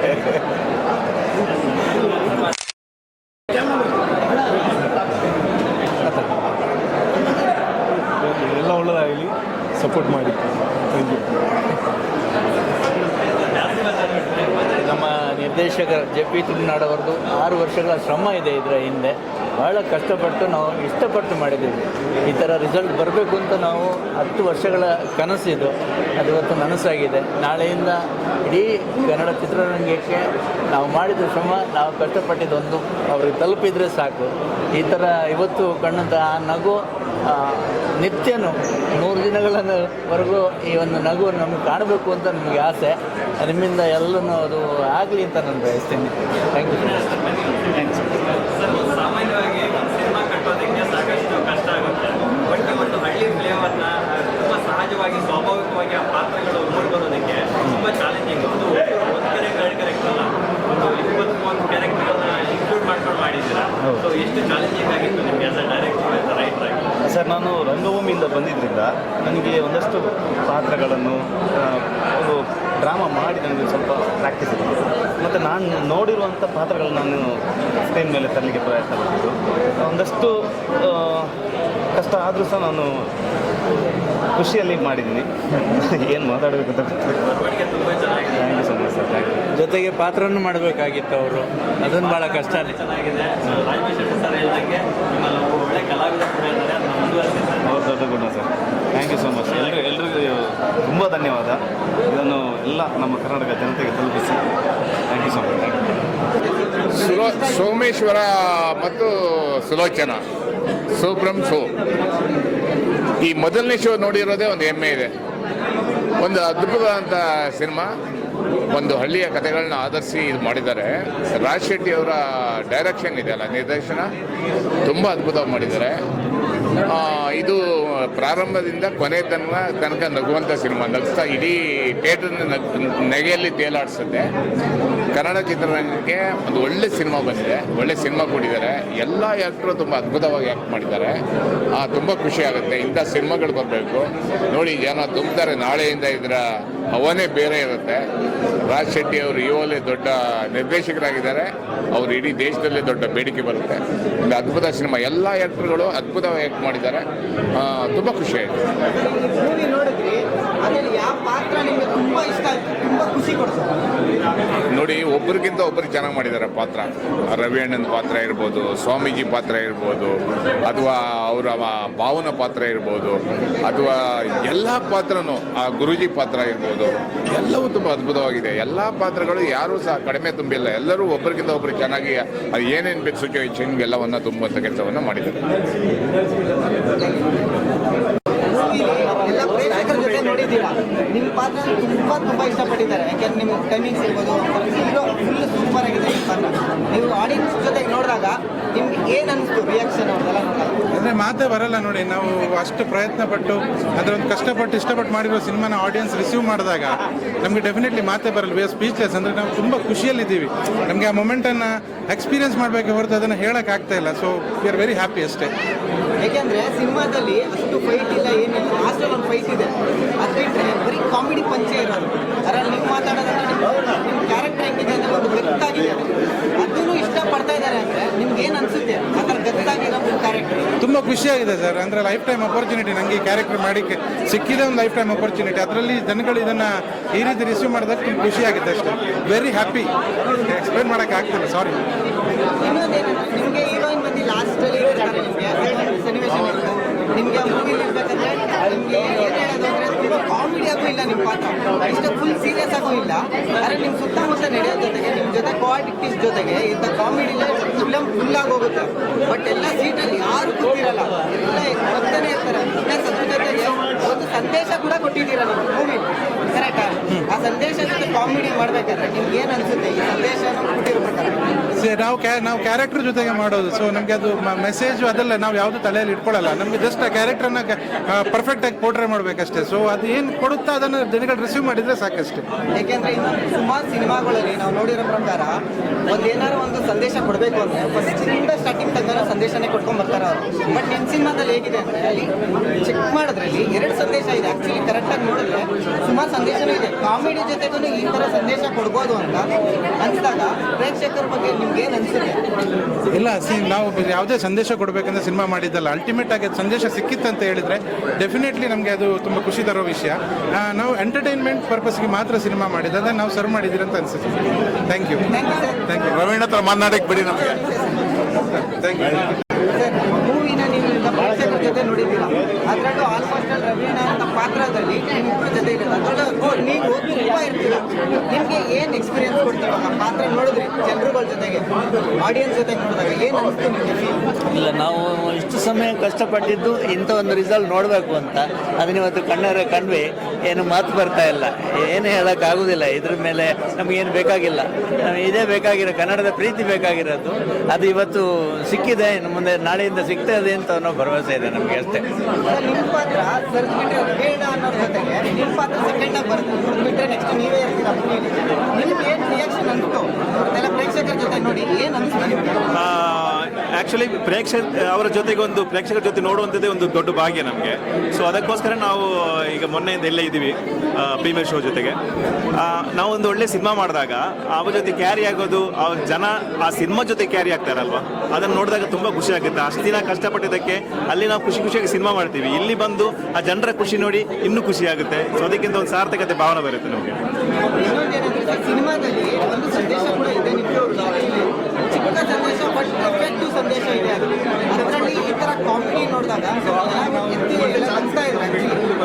Speaker 1: ಎಲ್ಲ ಒಳ್ಳೆದಾಗಲಿ ಸಪೋರ್ಟ್ ಮಾಡಿ ಥ್ಯಾಂಕ್ ಯು
Speaker 7: ನಮ್ಮ ನಿರ್ದೇಶಕ ಜೆ ಪಿ ಆರು ವರ್ಷಗಳ ಶ್ರಮ ಇದೆ ಇದರ ಹಿಂದೆ. ಭಾಳ ಕಷ್ಟಪಟ್ಟು ನಾವು ಇಷ್ಟಪಟ್ಟು ಮಾಡಿದ್ದೀವಿ. ಈ ಥರ ರಿಸಲ್ಟ್ ಬರಬೇಕು ಅಂತ ನಾವು ಹತ್ತು ವರ್ಷಗಳ ಕನಸಿದು ಅದು ಇವತ್ತು ನನಸಾಗಿದೆ. ನಾಳೆಯಿಂದ ಇಡೀ ಕನ್ನಡ ಚಿತ್ರರಂಗಕ್ಕೆ ನಾವು ಮಾಡಿದ ಶ್ರಮ, ನಾವು ಕಷ್ಟಪಟ್ಟಿದ್ದೊಂದು ಅವ್ರಿಗೆ ತಲುಪಿದರೆ ಸಾಕು. ಈ ಥರ ಇವತ್ತು ಕಂಡಂಥ ಆ ನಗು ನಿತ್ಯನೂ ನೂರು ದಿನಗಳವರೆಗೂ ಈ ಒಂದು ನಗು ನಮಗೆ ಕಾಣಬೇಕು ಅಂತ ನಮಗೆ ಆಸೆ. ನಿಮ್ಮಿಂದ ಎಲ್ಲನೂ ಅದು ಆಗಲಿ ಅಂತ ನಾನು ಬಯಸ್ತೀನಿ. ಥ್ಯಾಂಕ್ ಯು
Speaker 2: ಸಾಮಾನ್ಯವಾಗಿ ಸಿನಿಮಾ ಕಟ್ಟೋದಕ್ಕೆ ಸಾಕಷ್ಟು ಕಷ್ಟ ಆಗುತ್ತೆ. ಬಟ್ ಒಂದು ಹಳ್ಳಿ ಫ್ಲೇವರ್ನ ತುಂಬ ಸಹಜವಾಗಿ ಸ್ವಾಭಾವಿಕವಾಗಿ ಆ ಪಾತ್ರಗಳು ಮೂಡಿ ಬರೋದಕ್ಕೆ ತುಂಬ ಚಾಲೆಂಜಿಂಗ್ ಒಂದು ಒಂದು ಕ್ಯಾರೆಕ್ಟರ್ ಎರಡು ಕ್ಯಾರೆಕ್ಟರ್ ಅಲ್ಲ. ಒಂದು ಇಪ್ಪತ್ತು ಮೂವತ್ತು ಕ್ಯಾರೆಕ್ಟರ್ಗಳನ್ನ ಇನ್ಕ್ಲೂಡ್ ಮಾಡ್ಕೊಂಡು ಮಾಡಿದ್ದೀರಾ? ಸೊ ಎಷ್ಟು ಚಾಲೆಂಜಿಂಗ್ ಆಗಿತ್ತು ನಿಮಗೆ ಆಸ್ ಅ ಆಗಿ
Speaker 8: ಸರ್, ನಾನು ರಂಗಭೂಮಿಯಿಂದ ಬಂದಿದ್ದರಿಂದ ನನಗೆ ಒಂದಷ್ಟು ಪಾತ್ರಗಳನ್ನು ಒಂದು ಡ್ರಾಮಾ ಮಾಡಿ ನನಗೆ ಸ್ವಲ್ಪ ಪ್ರಾಕ್ಟೀಸ್ ಇದೆ ಮತ್ತು ನಾನು ನೋಡಿರುವಂಥ ಪಾತ್ರಗಳನ್ನ ನಾನು ಸ್ಕ್ರೀನ್ ಮೇಲೆ ತರಲಿಕ್ಕೆ ಪ್ರಯತ್ನ ಪಟ್ಟಿದ್ದು ಒಂದಷ್ಟು ಕಷ್ಟ ಆದರೂ ಸಹ ನಾನು ಖುಷಿಯಲ್ಲಿ ಮಾಡಿದ್ದೀನಿ. ಏನು ಮಾತಾಡಬೇಕು ಅಂತ ಥ್ಯಾಂಕ್ ಯು ಸೊ
Speaker 7: ಜೊತೆಗೆ ಪಾತ್ರನೂ ಮಾಡಬೇಕಾಗಿತ್ತು ಅವರು. ಅದನ್ನು ಭಾಳ ಕಷ್ಟ.
Speaker 2: ಚೆನ್ನಾಗಿದೆ. ಸರ್
Speaker 8: ದೊಡ್ಡ ಗುಣ ಥ್ಯಾಂಕ್ ಯು ಸೊ ಮಚ್ ಎಲ್ಲರಿಗೂ ಎಲ್ರಿಗೂ ತುಂಬ ಧನ್ಯವಾದ. ಇದನ್ನು ಎಲ್ಲ ನಮ್ಮ ಕರ್ನಾಟಕ ಜನತೆಗೆ ತಲುಪಿಸಿ. ಥ್ಯಾಂಕ್ ಯು ಸೊ ಮಚ್
Speaker 9: ಸುಲೋ ಸೋಮೇಶ್ವರ ಮತ್ತು ಸುಲೋಚನ. ಸುಬ್ರಹ್ಮ ಸೋ. ಈ ಮೊದಲನೇ ಶೋ ನೋಡಿರೋದೇ ಒಂದು ಹೆಮ್ಮೆ ಇದೆ. ಒಂದು ಅದ್ಭುತವಾದಂಥ ಸಿನಿಮಾ ಒಂದು ಹಳ್ಳಿಯ ಕಥೆಗಳನ್ನ ಆಧರಿಸಿ ಇದು ಮಾಡಿದ್ದಾರೆ. ರಾಜ್ ಶೆಟ್ಟಿ ಅವರ ಡೈರೆಕ್ಷನ್ ಇದೆಯಲ್ಲ ನಿರ್ದೇಶನ? ತುಂಬ ಅದ್ಭುತವಾಗಿ ಮಾಡಿದ್ದಾರೆ. ಇದು ಪ್ರಾರಂಭದಿಂದ ಕೊನೆ ತನಕ ತನಕ ನಗುವಂಥ ಸಿನಿಮಾ. ನಗಿಸ್ತಾ ಇಡೀ ಥಿಯೇಟರ್ನ ನಗ್, ನೆಗೆಯಲ್ಲಿ ತೇಲಾಡಿಸುತ್ತೆ. ಕನ್ನಡ ಚಿತ್ರರಂಗಕ್ಕೆ ಒಂದು ಒಳ್ಳೆ ಸಿನಿಮಾ ಬಂದಿದೆ. ಒಳ್ಳೆ ಸಿನಿಮಾ ಕೊಟ್ಟಿದ್ದಾರೆ. ಎಲ್ಲ ಆ್ಯಕ್ಟ್ರು ತುಂಬ ಅದ್ಭುತವಾಗಿ ಆ್ಯಕ್ಟ್ ಮಾಡಿದ್ದಾರೆ. ತುಂಬ ಖುಷಿ ಆಗುತ್ತೆ. ಇಂಥ ಸಿನಿಮಾಗಳು ಬರಬೇಕು. ನೋಡಿ, ಜನ ತುಂಬ್ತಾರೆ. ನಾಳೆಯಿಂದ ಇದರ ಅವನೇ ಬೇರೆ ಇರುತ್ತೆ. ರಾಜ್ ಶೆಟ್ಟಿ ಅವರು ಇವಲೇ ದೊಡ್ಡ ನಿರ್ದೇಶಕರಾಗಿದ್ದಾರೆ. ಅವರು ಇಡೀ ದೇಶದಲ್ಲೇ ದೊಡ್ಡ ಬೇಡಿಕೆ ಬರುತ್ತೆ. ಒಂದು ಅದ್ಭುತ ಸಿನಿಮಾ. ಎಲ್ಲ ಆ್ಯಕ್ಟ್ರುಗಳು ಅದ್ಭುತವಾಗಿ ಆ್ಯಕ್ಟ್ ಮಾಡಿದ್ದಾರೆ. ತುಂಬ ಖುಷಿ ಆಯಿತು.
Speaker 10: ಮೂವಿ ನೋಡಿದ್ರಿ? ಅದ್ರಲ್ಲಿ ಯಾವ ಪಾತ್ರ ನಿಮಗೆ ತುಂಬಾ ಇಷ್ಟ ಆಯ್ತು, ತುಂಬಾ ಖುಷಿ ಕೊಡ್ತದೆ
Speaker 9: ನೋಡಿ ಒಬ್ಬರಿಗಿಂತ ಒಬ್ಬರು ಚೆನ್ನಾಗಿ ಮಾಡಿದ್ದಾರೆ ಪಾತ್ರ. ರವಿ ಅಣ್ಣನ ಪಾತ್ರ ಇರ್ಬೋದು, ಸ್ವಾಮೀಜಿ ಪಾತ್ರ ಇರ್ಬೋದು, ಅಥವಾ ಅವರ ಭಾವನ ಪಾತ್ರ ಇರ್ಬೋದು, ಅಥವಾ ಎಲ್ಲ ಪಾತ್ರನೂ, ಆ ಗುರುಜಿ ಪಾತ್ರ ಇರ್ಬೋದು, ಎಲ್ಲವೂ ತುಂಬ ಅದ್ಭುತವಾಗಿದೆ. ಎಲ್ಲ ಪಾತ್ರಗಳು ಯಾರೂ ಸಹ ಕಡಿಮೆ ತುಂಬಿಲ್ಲ. ಎಲ್ಲರೂ ಒಬ್ಬರಿಗಿಂತ ಒಬ್ಬರು ಚೆನ್ನಾಗಿ ಅದು ಏನೇನು ಬೇಕು ಸಿಚುವೇಶನ್ ಎಲ್ಲವನ್ನು ತುಂಬುವಂಥ ಕೆಲಸವನ್ನು ಮಾಡಿದ್ದಾರೆ.
Speaker 10: ನೋಡಿದ್ದೀರಾ ನಿಮ್ಮ ಪಾತ್ರ ತುಂಬಾ ತುಂಬಾ ಇಷ್ಟಪಟ್ಟಿದ್ದಾರೆ. ಯಾಕೆಂದ್ರೆ ನಿಮ್ಮ ಟೈಮಿಂಗ್ಸ್ ಇರ್ಬೋದು ಫುಲ್ ಸೂಪರ್ ಆಗಿದೆ ನಿಮ್ಮ ಪಾತ್ರ. ನೀವು ಆಡಿಯನ್ಸ್ ಜೊತೆ ನೋಡಿದಾಗ ನಿಮ್ಗೆ ಏನ್ ಅನಿಸ್ತು ರಿಯಾಕ್ಷನ್ ಅವ್ರದೆಲ್ಲ ನೋಡಿದಾಗ?
Speaker 4: ಅಂದರೆ ಮಾತೇ ಬರಲ್ಲ ನೋಡಿ ನಾವು ಅಷ್ಟು ಪ್ರಯತ್ನ ಪಟ್ಟು ಅದರೊಂದು ಕಷ್ಟಪಟ್ಟು ಇಷ್ಟಪಟ್ಟು ಮಾಡಿರೋ ಸಿನಿಮಾನ ಆಡಿಯನ್ಸ್ ರಿಸೀವ್ ಮಾಡಿದಾಗ ನಮಗೆ ಡೆಫಿನೆಟ್ಲಿ ಮಾತೇ ಬರಲ್ಲ. ವಿ ಆರ್ ಸ್ಪೀಚ್ಲೆಸ್ ಅಂದರೆ ನಾವು ತುಂಬ ಖುಷಿಯಲ್ಲಿದ್ದೀವಿ. ನಮಗೆ ಆ ಮೊಮೆಂಟನ್ನು ಎಕ್ಸ್ಪೀರಿಯನ್ಸ್ ಮಾಡಬೇಕು ಹೊರತು ಅದನ್ನು ಹೇಳೋಕ್ಕಾಗ್ತಾ ಇಲ್ಲ. So we are very happy ಅಷ್ಟೇ.
Speaker 10: ಯಾಕೆಂದ್ರೆ ಸಿನಿಮಾದಲ್ಲಿ ಅಷ್ಟು ಫೈಟ್ ಇಲ್ಲ ಏನಿಲ್ಲ. ಲಾಸ್ಟಲ್ಲಿ ಒಂದು ಫೈಟ್ ಇದೆ ಅದು ಬಿಟ್ಟರೆ ಬರೀ ಕಾಮಿಡಿ ಪಂಚೆ ಇರೋದು ಅದರಲ್ಲಿ ನೀವು ಮಾತಾಡೋದಂದ್ರೆ ನಿಮ್ಮ ನಿಮ್ಮ ಕ್ಯಾರೆಕ್ಟರ್ ಹೆಂಗಿದೆ ಅಂದ್ರೆ ಒಂದು ಗತ್ತಾಗಿದೆ ಅದನ್ನು ಇಷ್ಟಪಡ್ತಾ ಇದ್ದಾರೆ ಅಂದರೆ ನಿಮ್ಗೆ ಏನು ಅನಿಸುತ್ತೆ ಆ ಥರ ಗತ್ತಾಗಿರೋ ಕ್ಯಾರೆಕ್ಟರ್
Speaker 4: ತುಂಬ ಖುಷಿಯಾಗಿದೆ ಸರ್. ಅಂದರೆ ಲೈಫ್ ಟೈಮ್ ಅಪರ್ಚುನಿಟಿ ನನಗೆ ಈ ಕ್ಯಾರೆಕ್ಟರ್ ಮಾಡಿಕ್ಕೆ ಸಿಕ್ಕಿದೆ ಒಂದು ಲೈಫ್ ಟೈಮ್ ಅಪರ್ಚುನಿಟಿ ಅದರಲ್ಲಿ ಜನಗಳು ಇದನ್ನು ಈ ರೀತಿ ರಿಸೀವ್ ಮಾಡಿದಾಗ ತುಂಬ ಖುಷಿಯಾಗಿದೆ ಅಷ್ಟೇ. ವೆರಿ ಹ್ಯಾಪಿ ಎಕ್ಸ್ಪ್ಲೇನ್ ಮಾಡೋಕ್ಕಾಗ್ತಿಲ್ಲ ಸಾರಿ
Speaker 10: ಇನ್ನೊಂದೇನು, ನಿಮಗೆ ಕಾಮಿಡಿಯಾಗೂ ಇಲ್ಲ ನಿಮ್ಮ ಪಾತ್ರ. ಇಷ್ಟ ಫುಲ್ ಸೀರಿಯಸ್ ಆಗೂ ಇಲ್ಲ. ಆದರೆ ನಿಮ್ಮ ಸುತ್ತಮುತ್ತ ನಡೆಯೋ ಜೊತೆಗೆ ನಿಮ್ಮ ಜೊತೆ ಕ್ವಾಲಿಟೀಸ್ ಜೊತೆಗೆ ಇಂಥ ಕಾಮಿಡಿಲೇ ಫಿಲಮ್ ಫುಲ್ ಆಗಿ ಹೋಗುತ್ತೆ. ಬಟ್ ಎಲ್ಲ ಸೀಟಲ್ಲಿ ಯಾರು ಕೂತಿರಲ್ಲ. ಎಲ್ಲ ಬರ್ತಾನೆ ಇರ್ತಾರೆ ಒಂದು ಸಂದೇಶ ಕೂಡ ಕೊಟ್ಟಿದ್ದೀರಾ ನೀವು? ಆ ಸಂದೇಶ ಜೊತೆ ಕಾಮಿಡಿ ಮಾಡ್ಬೇಕಾದ್ರೆ ನಿಮ್ಗೆ ಏನು ಅನ್ಸುತ್ತೆ? ಈ ಸಂದೇಶ ಕೊಟ್ಟಿರೋ ಪ್ರಕಾರ
Speaker 4: ಸೇ- ನಾವು ಕ್ಯಾ ನಾವು ಕ್ಯಾರೆಕ್ಟರ್ ಜೊತೆಗೆ ಮಾಡೋದು. ಸೊ ನಮಗೆ ಅದು ಮೆಸೇಜು ಅದೆಲ್ಲ ನಾವು ಯಾವುದು ತಲೆಯಲ್ಲಿ ಇಟ್ಕೊಳ್ಳಲ್ಲ. ನಮಗೆ ಜಸ್ಟ್ ಆ ಕ್ಯಾರೆಕ್ಟರ್ನ ಪರ್ಫೆಕ್ಟಾಗಿ ಪೋರ್ಟ್ರೇ ಮಾಡಬೇಕಷ್ಟೇ. ಸೊ ಅದು ಏನು ಕೊಡುತ್ತಾ ಅದನ್ನು ಜನಗಳು ರಿಸೀವ್ ಮಾಡಿದರೆ ಸಾಕಷ್ಟೇ.
Speaker 10: ಯಾಕೆಂದ್ರೆ ಸುಮಾರು ಸಿನಿಮಾಗಳಲ್ಲಿ ನಾವು ನೋಡಿರೋ ಪ್ರಕಾರ ಒಂದು ಏನಾದ್ರು ಒಂದು ಸಂದೇಶ ಕೊಡಬೇಕು ಅಂದ್ರೆ ಫಸ್ಟಿಂದ ಸ್ಟಾರ್ಟಿಂಗ್ ತನಕ ಸಂದೇಶನೇ ಕೊಟ್ಕೊಂಡ್ ಬರ್ತಾರೆ ಅವರು. ಬಟ್ ನಿಮ್ಮ ಸಿನಿಮಾದಲ್ಲಿ ಹೇಗಿದೆ ಅಂದ್ರೆ ಅಲ್ಲಿ ಚೆಕ್ ಮಾಡೋದ್ರಲ್ಲಿ ಎರಡು ಸಂದೇಶ ಇದೆ. ಆಕ್ಚುಲಿ ಕರೆಕ್ಟಾಗಿ ನೋಡಿದ್ರೆ ಸುಮಾರು ಸಂದೇಶನೂ ಇದೆ. ಕಾಮಿಡಿ ಜೊತೆಗೂ ಈ ತರ ಸಂದೇಶ ಕೊಡ್ಬೋದು ಅಂತ ಅನ್ಸಿದಾಗ ಪ್ರೇಕ್ಷಕರ ಬಗ್ಗೆ ನಿಮ್ಗೆ ಏನ್ ಅನ್ಸುತ್ತೆ?
Speaker 4: ಇಲ್ಲ ಸಿ ನಾವು ಯಾವುದೇ ಸಂದೇಶ ಕೊಡಬೇಕಂದ್ರೆ ಸಿನಿಮಾ ಮಾಡಿದ್ದಲ್ಲ. ಅಲ್ಟಿಮೇಟ್ ಆಗಿ ಸಂದೇಶ ಸಂದೇಶ ಸಿಕ್ಕಿತ್ತಂತ ಹೇಳಿದ್ರೆ ಡೆಫಿನೆಟ್ಲಿ ನಮಗೆ ಅದು ತುಂಬ ಖುಷಿ ತರೋ ವಿಷಯ. ನಾವು ಎಂಟರ್ಟೈನ್ಮೆಂಟ್ ಪರ್ಪಸ್ಗೆ ಮಾತ್ರ ಸಿನಿಮಾ ಮಾಡಿದ್ದು. ಅದನ್ನು ನಾವು ಸರ್ವ್ ಮಾಡಿದ್ದೀರಿ ಅಂತ ಅನಿಸುತ್ತೆ. Thank you
Speaker 10: thank you Raveen
Speaker 4: thank you
Speaker 9: Praveen ಹತ್ರ ಮಾತನಾಡಕ್ಕೆ ಬಿಡಿ ನಮಗೆ.
Speaker 4: ಥ್ಯಾಂಕ್ ಯು
Speaker 10: ಪ್ರೇಕ್ಷಕರ ಜೊತೆ ನೋಡಿದ್ದೀರಾ? ಅದರಲ್ಲೂ ಆಲ್ಮೋಸ್ಟ್ ಅಲ್ಲಿ ರವೀಣ ಅಂತ ಪಾತ್ರದಲ್ಲಿ ನಿಮ್ಮಿಬ್ಬರ ಜೊತೆ ಇರೋದು ನೀವು ತುಂಬ ಇರ್ತೀರ? ನಿಮಗೆ ಏನು ಎಕ್ಸ್ಪೀರಿಯನ್ಸ್ ಕೊಡ್ತೀರ ಪಾತ್ರ ನೋಡಿದ್ರಿ ಜನರುಗಳ ಜೊತೆಗೆ ಆಡಿಯನ್ಸ್ ಜೊತೆ ನೋಡಿದಾಗ ಏನು ಅನಿಸ್ತು ನಿಮಗೆ?
Speaker 7: ಇಲ್ಲ, ನಾವು ಇಷ್ಟು ಸಮಯ ಕಷ್ಟಪಟ್ಟಿದ್ದು ಇಂಥ ಒಂದು ರಿಸಲ್ಟ್ ನೋಡಬೇಕು ಅಂತ. ಅದನ್ನ ಇವತ್ತು ಕಣ್ಣಾರೆ ಕಣ್ವಿ ಏನು ಮಾತು ಬರ್ತಾ ಇಲ್ಲ. ಏನು ಹೇಳೋಕ್ಕಾಗೋದಿಲ್ಲ ಇದ್ರ ಮೇಲೆ ನಮಗೇನು ಬೇಕಾಗಿಲ್ಲ. ಇದೇ ಬೇಕಾಗಿರೋ ಕನ್ನಡದ ಪ್ರೀತಿ ಬೇಕಾಗಿರೋದು. ಅದು ಇವತ್ತು ಸಿಕ್ಕಿದೆ. ಇನ್ನು ಮುಂದೆ ನಾಳೆಯಿಂದ ಸಿಗ್ತಾ ಇದೆ ಅಂತ ಅನ್ನೋ ಭರವಸೆ. ಇದೆ ನಮಗೆ ಅಷ್ಟೇ.
Speaker 10: ನಿಮ್ಮ ಪಾತ್ರ ಸರ್ ಬಿಟ್ಟರೆ ರವೀಣ ಅನ್ನೋದ್ರ ಜೊತೆಗೆ ನಿಮ್ಮ ಪಾತ್ರ ಸೆಕೆಂಡ್ ಆಗಿ ಬರುತ್ತೆ. ನೆಕ್ಸ್ಟ್ ನೀವೇ ಇರ್ತೀರ ನಿಮ್ಗೆ ಏನು ರಿಯಾಕ್ಷನ್ ಅನಿಸ್ತು ಅದೆಲ್ಲ ಪ್ರೇಕ್ಷಕರ ಜೊತೆ ನೋಡಿ ಏನು ಅನಿಸ್ತು ನಿಮಗೆ?
Speaker 11: ಆ್ಯಕ್ಚುಲಿ ಪ್ರೇಕ್ಷಕ, ಅವರ ಜೊತೆಗೆ ಒಂದು ಪ್ರೇಕ್ಷಕರ ಜೊತೆ ನೋಡುವಂಥದ್ದೇ ಒಂದು ದೊಡ್ಡ ಭಾಗ್ಯ ನಮಗೆ. ಸೊ ಅದಕ್ಕೋಸ್ಕರ ನಾವು ಈಗ ಮೊನ್ನೆಯಿಂದ ಎಲ್ಲೇ ಇದ್ದೀವಿ ಪ್ರೀಮಿಯರ್ ಶೋ ಜೊತೆಗೆ. ನಾವು ಒಂದು ಒಳ್ಳೆ ಸಿನಿಮಾ ಮಾಡಿದಾಗ ಅವ್ರ ಜೊತೆ ಕ್ಯಾರಿ ಆಗೋದು, ಆ ಜನ ಆ ಸಿನಿಮಾ ಜೊತೆ ಕ್ಯಾರಿ ಆಗ್ತಾರಲ್ವ? ಅದನ್ನು ನೋಡಿದಾಗ ತುಂಬ ಖುಷಿ ಆಗುತ್ತೆ. ಅಷ್ಟು ದಿನ ಕಷ್ಟಪಟ್ಟಿದ್ದಕ್ಕೆ ಅಲ್ಲಿ ನಾವು ಖುಷಿ ಖುಷಿಯಾಗಿ ಸಿನಿಮಾ ಮಾಡ್ತೀವಿ. ಇಲ್ಲಿ ಬಂದು ಆ ಜನರ ಖುಷಿ ನೋಡಿ ಇನ್ನೂ ಖುಷಿ ಆಗುತ್ತೆ. ಸೊ ಅದಕ್ಕಿಂತ ಒಂದು ಸಾರ್ಥಕತೆ, ಭಾವನೆ ಬರುತ್ತೆ ನಮಗೆ
Speaker 10: ಇನ್ನೊಂದೇನಂದ್ರೆ ಸರ್ ಸಿನಿಮಾದಲ್ಲಿ ಒಂದು ಸಂದೇಶ ಕೂಡ ಇದೆ ನಿಮ್ಗೆ ಚಿಕ್ಕ ಸಂದೇಶ ಬಟ್ ಎಫೆಕ್ಟಿವ್ ಸಂದೇಶ ಇದೆ ಅದು ಅದರಲ್ಲಿ ಈ ತರ ಕಾಮಿಡಿ ನೋಡಿದಾಗ ಎಲ್ಲ ಎತ್ತಿ ಎಲ್ಲ ನಗ್ತಾ ಇದ್ರು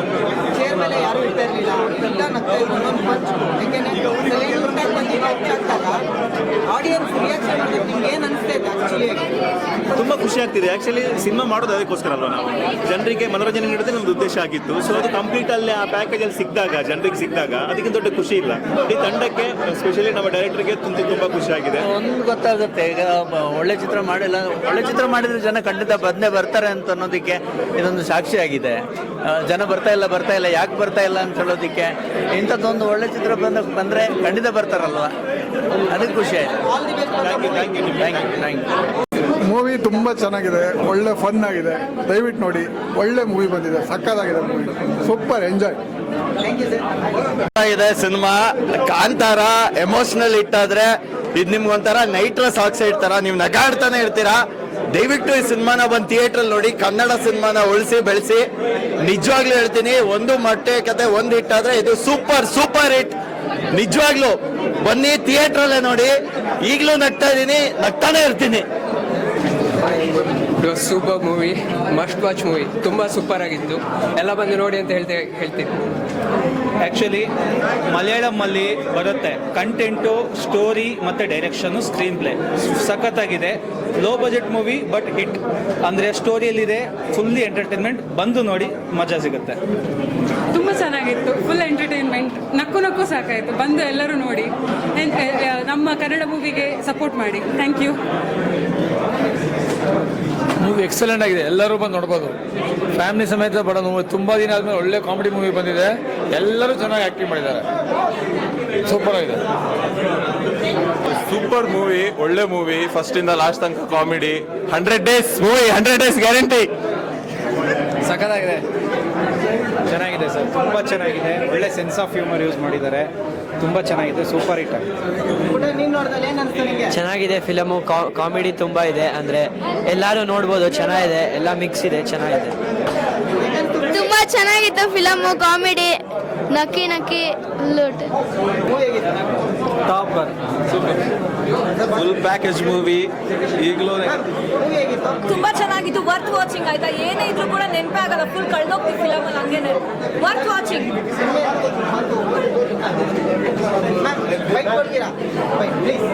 Speaker 10: ಆಕ್ಚುಲಿ ಚೇರ್ ಮೇಲೆ ಯಾರು ಇರ್ತಾ ಇರಲಿಲ್ಲ ಎಲ್ಲ ನಗ್ತಾ ಇದ್ರು ಒಂದೊಂದು ಪಂಚ್ ಯಾಕೆಂದ್ರೆ ಸೆಲೆಬ್ರಿಟಿ ಬಂದು ಹೆಚ್ಚಾಗ್ದಾಗ ಆಡಿಯನ್ಸ್ ರಿಯಾಕ್ಷನ್ ಮಾಡಿದ್ರೆ ನಿಮ್ಗೆ ಏನು ಅನಿಸ್ತಾ ಇದೆ ಆಕ್ಚುಲಿ
Speaker 11: ತುಂಬ ಖುಷಿ ಆಗ್ತಿದೆ ಆ್ಯಕ್ಚುಲಿ ಸಿನಿಮಾ ಮಾಡೋದು ಅದಕ್ಕೋಸ್ಕರ ಅಲ್ವಾ ನಾವು? ಜನರಿಗೆ ಮನೋರಂಜನೆ ನೀಡೋದೇ ನಮ್ದು ಉದ್ದೇಶ ಆಗಿತ್ತು. ಸೊ ಅದು ಕಂಪ್ಲೀಟ್ ಅಲ್ಲಿ ಆ ಪ್ಯಾಕೇಜಲ್ಲಿ ಸಿಕ್ಕಿದಾಗ ಜನರಿಗೆ ಸಿಕ್ಕಿದಾಗ ಅದಕ್ಕಿಂತ ದೊಡ್ಡ ಖುಷಿ ಇಲ್ಲ. ಈ ತಂಡಕ್ಕೆ ಸ್ಪೆಷಲಿ ನಮ್ಮ ಡೈರೆಕ್ಟರ್ಗೆ ತುಂಬ ತುಂಬ ಖುಷಿ ಆಗಿದೆ.
Speaker 7: ಒಂದು ಗೊತ್ತಾಗುತ್ತೆ ಈಗ ಒಳ್ಳೆ ಚಿತ್ರ ಮಾಡಿಲ್ಲ ಒಳ್ಳೆ ಚಿತ್ರ ಮಾಡಿದ್ರೆ ಜನ ಖಂಡಿತ ಬಂದೇ ಬರ್ತಾರೆ ಅಂತ ಅನ್ನೋದಕ್ಕೆ ಇದೊಂದು ಸಾಕ್ಷಿ ಆಗಿದೆ. ಜನ ಬರ್ತಾ ಇಲ್ಲ ಬರ್ತಾ ಇಲ್ಲ ಯಾಕೆ ಬರ್ತಾ ಇಲ್ಲ ಅಂತ ಹೇಳೋದಕ್ಕೆ ಇಂಥದ್ದೊಂದು ಒಳ್ಳೆ ಚಿತ್ರ ಬಂದ ಬಂದರೆ ಖಂಡಿತ ಬರ್ತಾರಲ್ವ? ಅದಕ್ಕೆ ಖುಷಿ ಆಯ್ತು.
Speaker 11: Thank you
Speaker 7: thank you thank you
Speaker 1: movie ತುಂಬ ಚೆನ್ನಾಗಿದೆ, ಒಳ್ಳೆ ಫನ್ ಆಗಿದೆ. ದಯವಿಟ್ಟು ನೋಡಿ, ಒಳ್ಳೆ ಮೂವಿ ಬಂದಿದೆ, ಸಕ್ಕತ್ತಾಗಿದೆ ಮೂವಿ ಸೂಪರ್ ಎಂಜಾಯ್
Speaker 8: ಇದೆ ಸಿನಿಮಾ ಕಾಂತಾರ ಎಮೋಷನಲ್ ಇಟ್ಟಾದ್ರೆ ಇದು ನಿಮ್ಗೊಂಥರ ನೈಟ್ರಸ್ ಆಕ್ಸೈಡ್ ತರ, ನೀವು ನಗಾಡ್ತಾನೆ ಇರ್ತೀರಾ? ದಯವಿಟ್ಟು ಈ ಸಿನಿಮಾನ ಬಂದು ಥಿಯೇಟರ್ ನೋಡಿ, ಕನ್ನಡ ಸಿನಿಮಾನ ಉಳಿಸಿ, ಬೆಳೆಸಿ. ನಿಜವಾಗ್ಲೂ ಹೇಳ್ತೀನಿ, ಒಂದು ಮೊಟ್ಟೆ ಕತೆ, ಒಂದು ಹಿಟ್ ಆದ್ರೆ ಇದು ಸೂಪರ್ ಸೂಪರ್ ಹಿಟ್ ನಿಜವಾಗ್ಲೂ. ಬನ್ನಿ ಥಿಯೇಟ್ರಲ್ಲೇ ನೋಡಿ, ಈಗಲೂ ನಗ್ತಾ ಇದ್ದೀನಿ ನಗ್ತಾನೆ ಇರ್ತೀನಿ.
Speaker 12: Was super movie must watch movie. ತುಂಬ ಸೂಪರ್ ಆಗಿತ್ತು. ಎಲ್ಲ ಬಂದು ನೋಡಿ ಅಂತ ಹೇಳ್ತೆ ಹೇಳ್ತೀನಿ.
Speaker 13: ಆ್ಯಕ್ಚುಲಿ ಮಲಯಾಳಮಲ್ಲಿ ಬರುತ್ತೆ. ಕಂಟೆಂಟು ಸ್ಟೋರಿ ಮತ್ತು ಡೈರೆಕ್ಷನು ಸ್ಕ್ರೀನ್ ಪ್ಲೇ ಸಖತ್ತಾಗಿದೆ. Low budget movie but hit ಅಂದರೆ ಸ್ಟೋರಿಯಲ್ಲಿದೆ ಫುಲ್ಲಿ ಎಂಟರ್ಟೈನ್ಮೆಂಟ್ ಬಂದು ನೋಡಿ ಮಜಾ ಸಿಗುತ್ತೆ.
Speaker 14: ತುಂಬ ಚೆನ್ನಾಗಿತ್ತು. ಫುಲ್ ಎಂಟರ್ಟೈನ್ಮೆಂಟ್ ನಕ್ಕು ನಕ್ಕು ಸಾಕಾಯಿತು. ಬಂದು ಎಲ್ಲರೂ ನೋಡಿ. ನಮ್ಮ ಕನ್ನಡ ಮೂವಿಗೆ ಸಪೋರ್ಟ್ ಮಾಡಿ. ಥ್ಯಾಂಕ್ ಯು
Speaker 13: ಮೂವಿ ಎಕ್ಸಲೆಂಟ್ ಆಗಿದೆ. ಎಲ್ಲರೂ ಬಂದು ನೋಡ್ಬೋದು. ಫ್ಯಾಮಿಲಿ ಸಮೇತ ಬಡ ಮೂವಿ ತುಂಬ ದಿನ ಆದಮೇಲೆ ಒಳ್ಳೆ ಕಾಮಿಡಿ ಮೂವಿ ಬಂದಿದೆ. ಎಲ್ಲರೂ ಚೆನ್ನಾಗಿ ಆ್ಯಕ್ಟಿಂಗ್ ಮಾಡಿದ್ದಾರೆ. ಸೂಪರ್ ಆಗಿದೆ.
Speaker 11: ಸೂಪರ್ ಮೂವಿ ಒಳ್ಳೆ ಮೂವಿ ಫಸ್ಟ್ ಇಂದ ಲಾಸ್ಟ್ ತನಕ comedy hundred days movie hundred days guarantee
Speaker 13: ಸಖತ್ತಾಗಿದೆ. ಚೆನ್ನಾಗಿದೆ ಸರ್. ತುಂಬ ಚೆನ್ನಾಗಿದೆ. ಒಳ್ಳೆ ಸೆನ್ಸ್ ಆಫ್ ಹ್ಯೂಮರ್ ಯೂಸ್ ಮಾಡಿದ್ದಾರೆ. ತುಂಬ ಚೆನ್ನಾಗಿದೆ ಸೂಪರ್ ಹಿಟ್. ಆಗಿದೆ
Speaker 12: ಚೆನ್ನಾಗಿದೆ ಫಿಲಮು ಕಾಮಿಡಿ ತುಂಬ ಇದೆ ಅಂದರೆ ಎಲ್ಲರೂ ನೋಡ್ಬೋದು ಚೆನ್ನಾಗಿದೆ ಎಲ್ಲ ಮಿಕ್ಸ್ ಇದೆ ಚೆನ್ನಾಗಿದೆ.
Speaker 14: ತುಂಬ ಚೆನ್ನಾಗಿತ್ತು ಫಿಲಮು ಕಾಮಿಡಿ ನಕ್ಕಿ ನಕ್ಕಿ
Speaker 11: ಟಾಪರ್ ಫುಲ್ ಪ್ಯಾಕೇಜ್ ಮೂವಿ ಈಗಲೂ
Speaker 5: ತುಂಬಾ ಚೆನ್ನಾಗಿತ್ತು. ವರ್ತ್ ವಾಚಿಂಗ್ ಆಯ್ತಾ? ಏನೇ ಇದ್ರೂ ಕೂಡ ನೆನಪೇ ಆಗಲ್ಲ ಫುಲ್ ಕಳ್ದೋಗ್ತೀವಿ ಫಿಲಮಲ್ಲಿ ಹಂಗೇನೆ. ವರ್ತ್ ವಾಚಿಂಗ್
Speaker 10: ಪ್ಲೀಸ್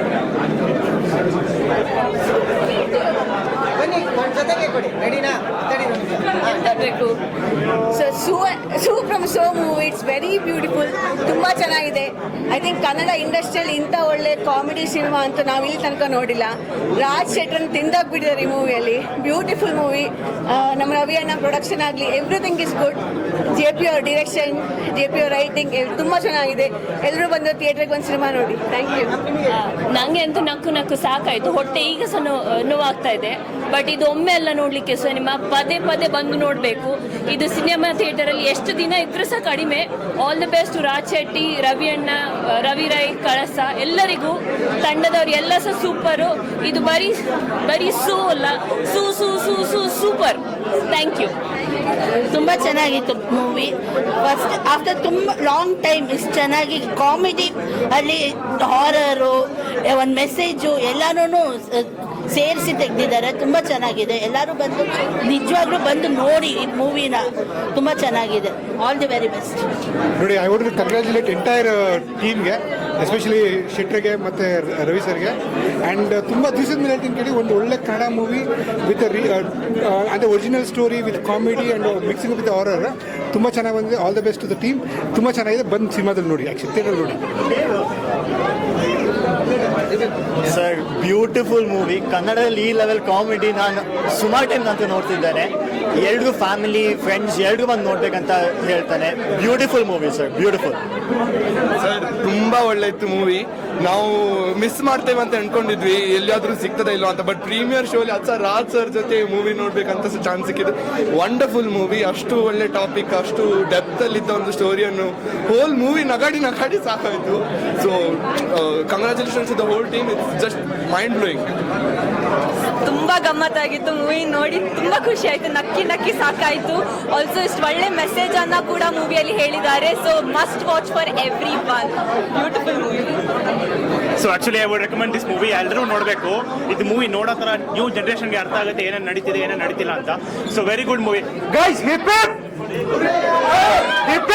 Speaker 10: ಬನ್ನಿ ನನ್ನ ಜೊತೆಗೆ ಕೊಡಿ. ರೆಡಿನಾ
Speaker 14: ಬೇಕು so Su Su from So movie it's
Speaker 15: very beautiful ತುಂಬ ಚೆನ್ನಾಗಿದೆ. ಐ ಥಿಂಕ್ ಕನ್ನಡ ಇಂಡಸ್ಟ್ರಿಯಲ್ಲಿ ಇಂಥ ಒಳ್ಳೆ ಕಾಮಿಡಿ ಸಿನಿಮಾ ಅಂತ ನಾವು ಇಲ್ಲಿ ತನಕ ನೋಡಿಲ್ಲ. ರಾಜ್ ಶೆಟ್ರನ್ ತಿಂದಾಕ್ಬಿಟ್ಟಿದ್ದಾರೆ ಈ ಮೂವಿಯಲ್ಲಿ. ಬ್ಯೂಟಿಫುಲ್ ಮೂವಿ ನಮ್ಮ ರವಿ ಅಣ್ಣ ಪ್ರೊಡಕ್ಷನ್ ಆಗಲಿ everything is good J P ಅವ್ರ ಡಿರೆಕ್ಷನ್ ಜೆ ಪಿ ಅವ್ರ ರೈಟಿಂಗ್ ತುಂಬ ಚೆನ್ನಾಗಿದೆ. ಎಲ್ಲರೂ ಬಂದು ಥಿಯೇಟ್ರಿಗೆ ಒಂದು ಸಿನಿಮಾ ನೋಡಿ. ಥ್ಯಾಂಕ್ ಯು
Speaker 16: ನನಗೆ ಅಂತೂ ನಕ್ಕು ನಕ್ಕು ಸಾಕಾಯಿತು. ಹೊಟ್ಟೆ ಈಗ ಸಹ ನೋವಾಗ್ತಾ ಇದೆ. ಬಟ್ ಇದು ಒಮ್ಮೆ ಎಲ್ಲ ನೋಡಲಿಕ್ಕೆ ಸಿನಿಮಾ. ಪದೇ ಪದೇ ಬಂದು ನೋಡಬೇಕು. ಇದು ಸಿನಿಮಾ ಥಿಯೇಟರಲ್ಲಿ ಎಷ್ಟು ದಿನ ಇದ್ರೂ ಸಹ ಕಡಿಮೆ. All the best Raj Shetty, Ravi ಅಣ್ಣ ರವಿ ರೈ ಕಳಸ. ಎಲ್ಲರಿಗೂ ತಂಡದವ್ರು ಎಲ್ಲ ಸಹ ಸೂಪರು ಇದು ಬರೀ ಬರೀ ಸೂ ಅಲ್ಲ. ಸೂ ಸೂ ಸೂ ಸೂ, ಸೂಪರ್. ಥ್ಯಾಂಕ್ ಯು
Speaker 15: ತುಂಬ ಚೆನ್ನಾಗಿತ್ತು ಮೂವಿ ಫಸ್ಟ್ ಆಫ್ಟರ್ ತುಂಬ ಲಾಂಗ್ ಟೈಮ್ ಇಷ್ಟು ಚೆನ್ನಾಗಿ ಕಾಮಿಡಿ ಅಲ್ಲಿ ಹಾರರು ಒಂದು ಮೆಸೇಜು ಎಲ್ಲನೂ ಸೇರಿಸಿ ತೆಗೆದಿದ್ದಾರೆ, ತುಂಬ ಚೆನ್ನಾಗಿದೆ. ಎಲ್ಲರೂ ಬಂದು, ನಿಜವಾಗ್ಲೂ ಬಂದು ನೋಡಿ ಈ ಮೂವಿನ. ತುಂಬ ಚೆನ್ನಾಗಿದೆ. ಆಲ್ ದಿ ವೆರಿ ಬೆಸ್ಟ್
Speaker 17: ನೋಡಿ ಐ ವುಡ್ ಕಂಗ್ರ್ಯಾಚುಲೇಟ್ ಎಂಟೈರ್ ಟೀಮ್ಗೆ ಎಸ್ಪೆಷಲಿ ಶೆಟ್ರಿಗೆ ಮತ್ತು ರವಿ ಸರ್ಗೆ. ಆ್ಯಂಡ್ ತುಂಬ ದಿವಸದ ಮೇಲೆ ಹೇಳ್ತೀನಿ ಕೇಳಿ, ಒಂದು ಒಳ್ಳೆ ಕನ್ನಡ ಮೂವಿ ವಿತ್ ರೀ ಅಂದರೆ original story with comedy and mixing with horror ತುಂಬ ಚೆನ್ನಾಗಿ ಬಂದಿದೆ. All the best to the team ತುಂಬ ಚೆನ್ನಾಗಿದೆ. ಬಂದು ಸಿನಿಮಾದಲ್ಲಿ ನೋಡಿ ಆ್ಯಕ್ಚುಲಿ ನೋಡಿ.
Speaker 3: ಸರ್ ಬ್ಯೂಟಿಫುಲ್ ಮೂವಿ ಕನ್ನಡದಲ್ಲಿ ಈ ಲೆವೆಲ್ ಕಾಮಿಡಿ ನಾನು ಸುಮಾರು ಟೈಮ್ ಅಂತ ನೋಡ್ತಿದ್ದೇನೆ. ಎಲ್ರಿಗೂ ಫ್ಯಾಮಿಲಿ ಫ್ರೆಂಡ್ಸ್ ಎಲ್ರಿಗೂ ಬಂದು ನೋಡ್ಬೇಕಂತ ಹೇಳ್ತಾನೆ. Beautiful movie sir beautiful
Speaker 18: sir, ತುಂಬಾ ಒಳ್ಳೆ ಇತ್ತು ಮೂವಿ ನಾವು ಮಿಸ್ ಮಾಡ್ತೇವೆ ಅಂತ ಅನ್ಕೊಂಡಿದ್ವಿ. ಎಲ್ಲಿಯಾದ್ರೂ ಸಿಗ್ತದೆ ಇಲ್ಲ ಅಂತ. ಬಟ್ ಪ್ರೀಮಿಯರ್ ಶೋಲಿ ಅದು ಸರ್ ರಾಜ್ ಸರ್ ಜೊತೆ ಮೂವಿ ನೋಡ್ಬೇಕಂತ ಚಾನ್ಸ್ ಸಿಕ್ಕಿದೆ. ವಂಡರ್ಫುಲ್ ಮೂವಿ ಅಷ್ಟು ಒಳ್ಳೆ ಟಾಪಿಕ್ ಅಷ್ಟು ಡೆಪ್ತ್ ಅಲ್ಲಿ ಇದ್ದ ಒಂದು ಸ್ಟೋರಿಯನ್ನು ಹೋಲ್ ಮೂವಿ ನಗಾಡಿ ನಗಾಡಿ ಸಾಕಾಯ್ತು. So congratulations the whole team it's just mind blowing
Speaker 15: ತುಂಬ ಗಮ್ಮತ್ತಾಗಿತ್ತು ಮೂವಿ ನೋಡಿ ತುಂಬ ಖುಷಿ ಆಯಿತು. ನಕ್ಕಿ ನಕ್ಕಿ ಸಾಕಾಯಿತು. ಆಲ್ಸೋ ಇಷ್ಟು ಒಳ್ಳೆ ಮೆಸೇಜ್ ಅನ್ನ ಕೂಡ ಮೂವಿಯಲ್ಲಿ ಹೇಳಿದ್ದಾರೆ. So must watch for everyone beautiful movie
Speaker 19: so actually I would recommend this movie ಎಲ್ಲರೂ ನೋಡಬೇಕು. ಇದು ಮೂವಿ ನೋಡೋ ಥರ ನ್ಯೂ ಜನ್ರೇಷನ್ಗೆ ಅರ್ಥ ಆಗುತ್ತೆ ಏನೇನು ನಡೀತಿದೆ ಏನೇನು ನಡೀತಿಲ್ಲ ಅಂತ. So very good movie guys hip hip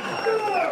Speaker 18: Good.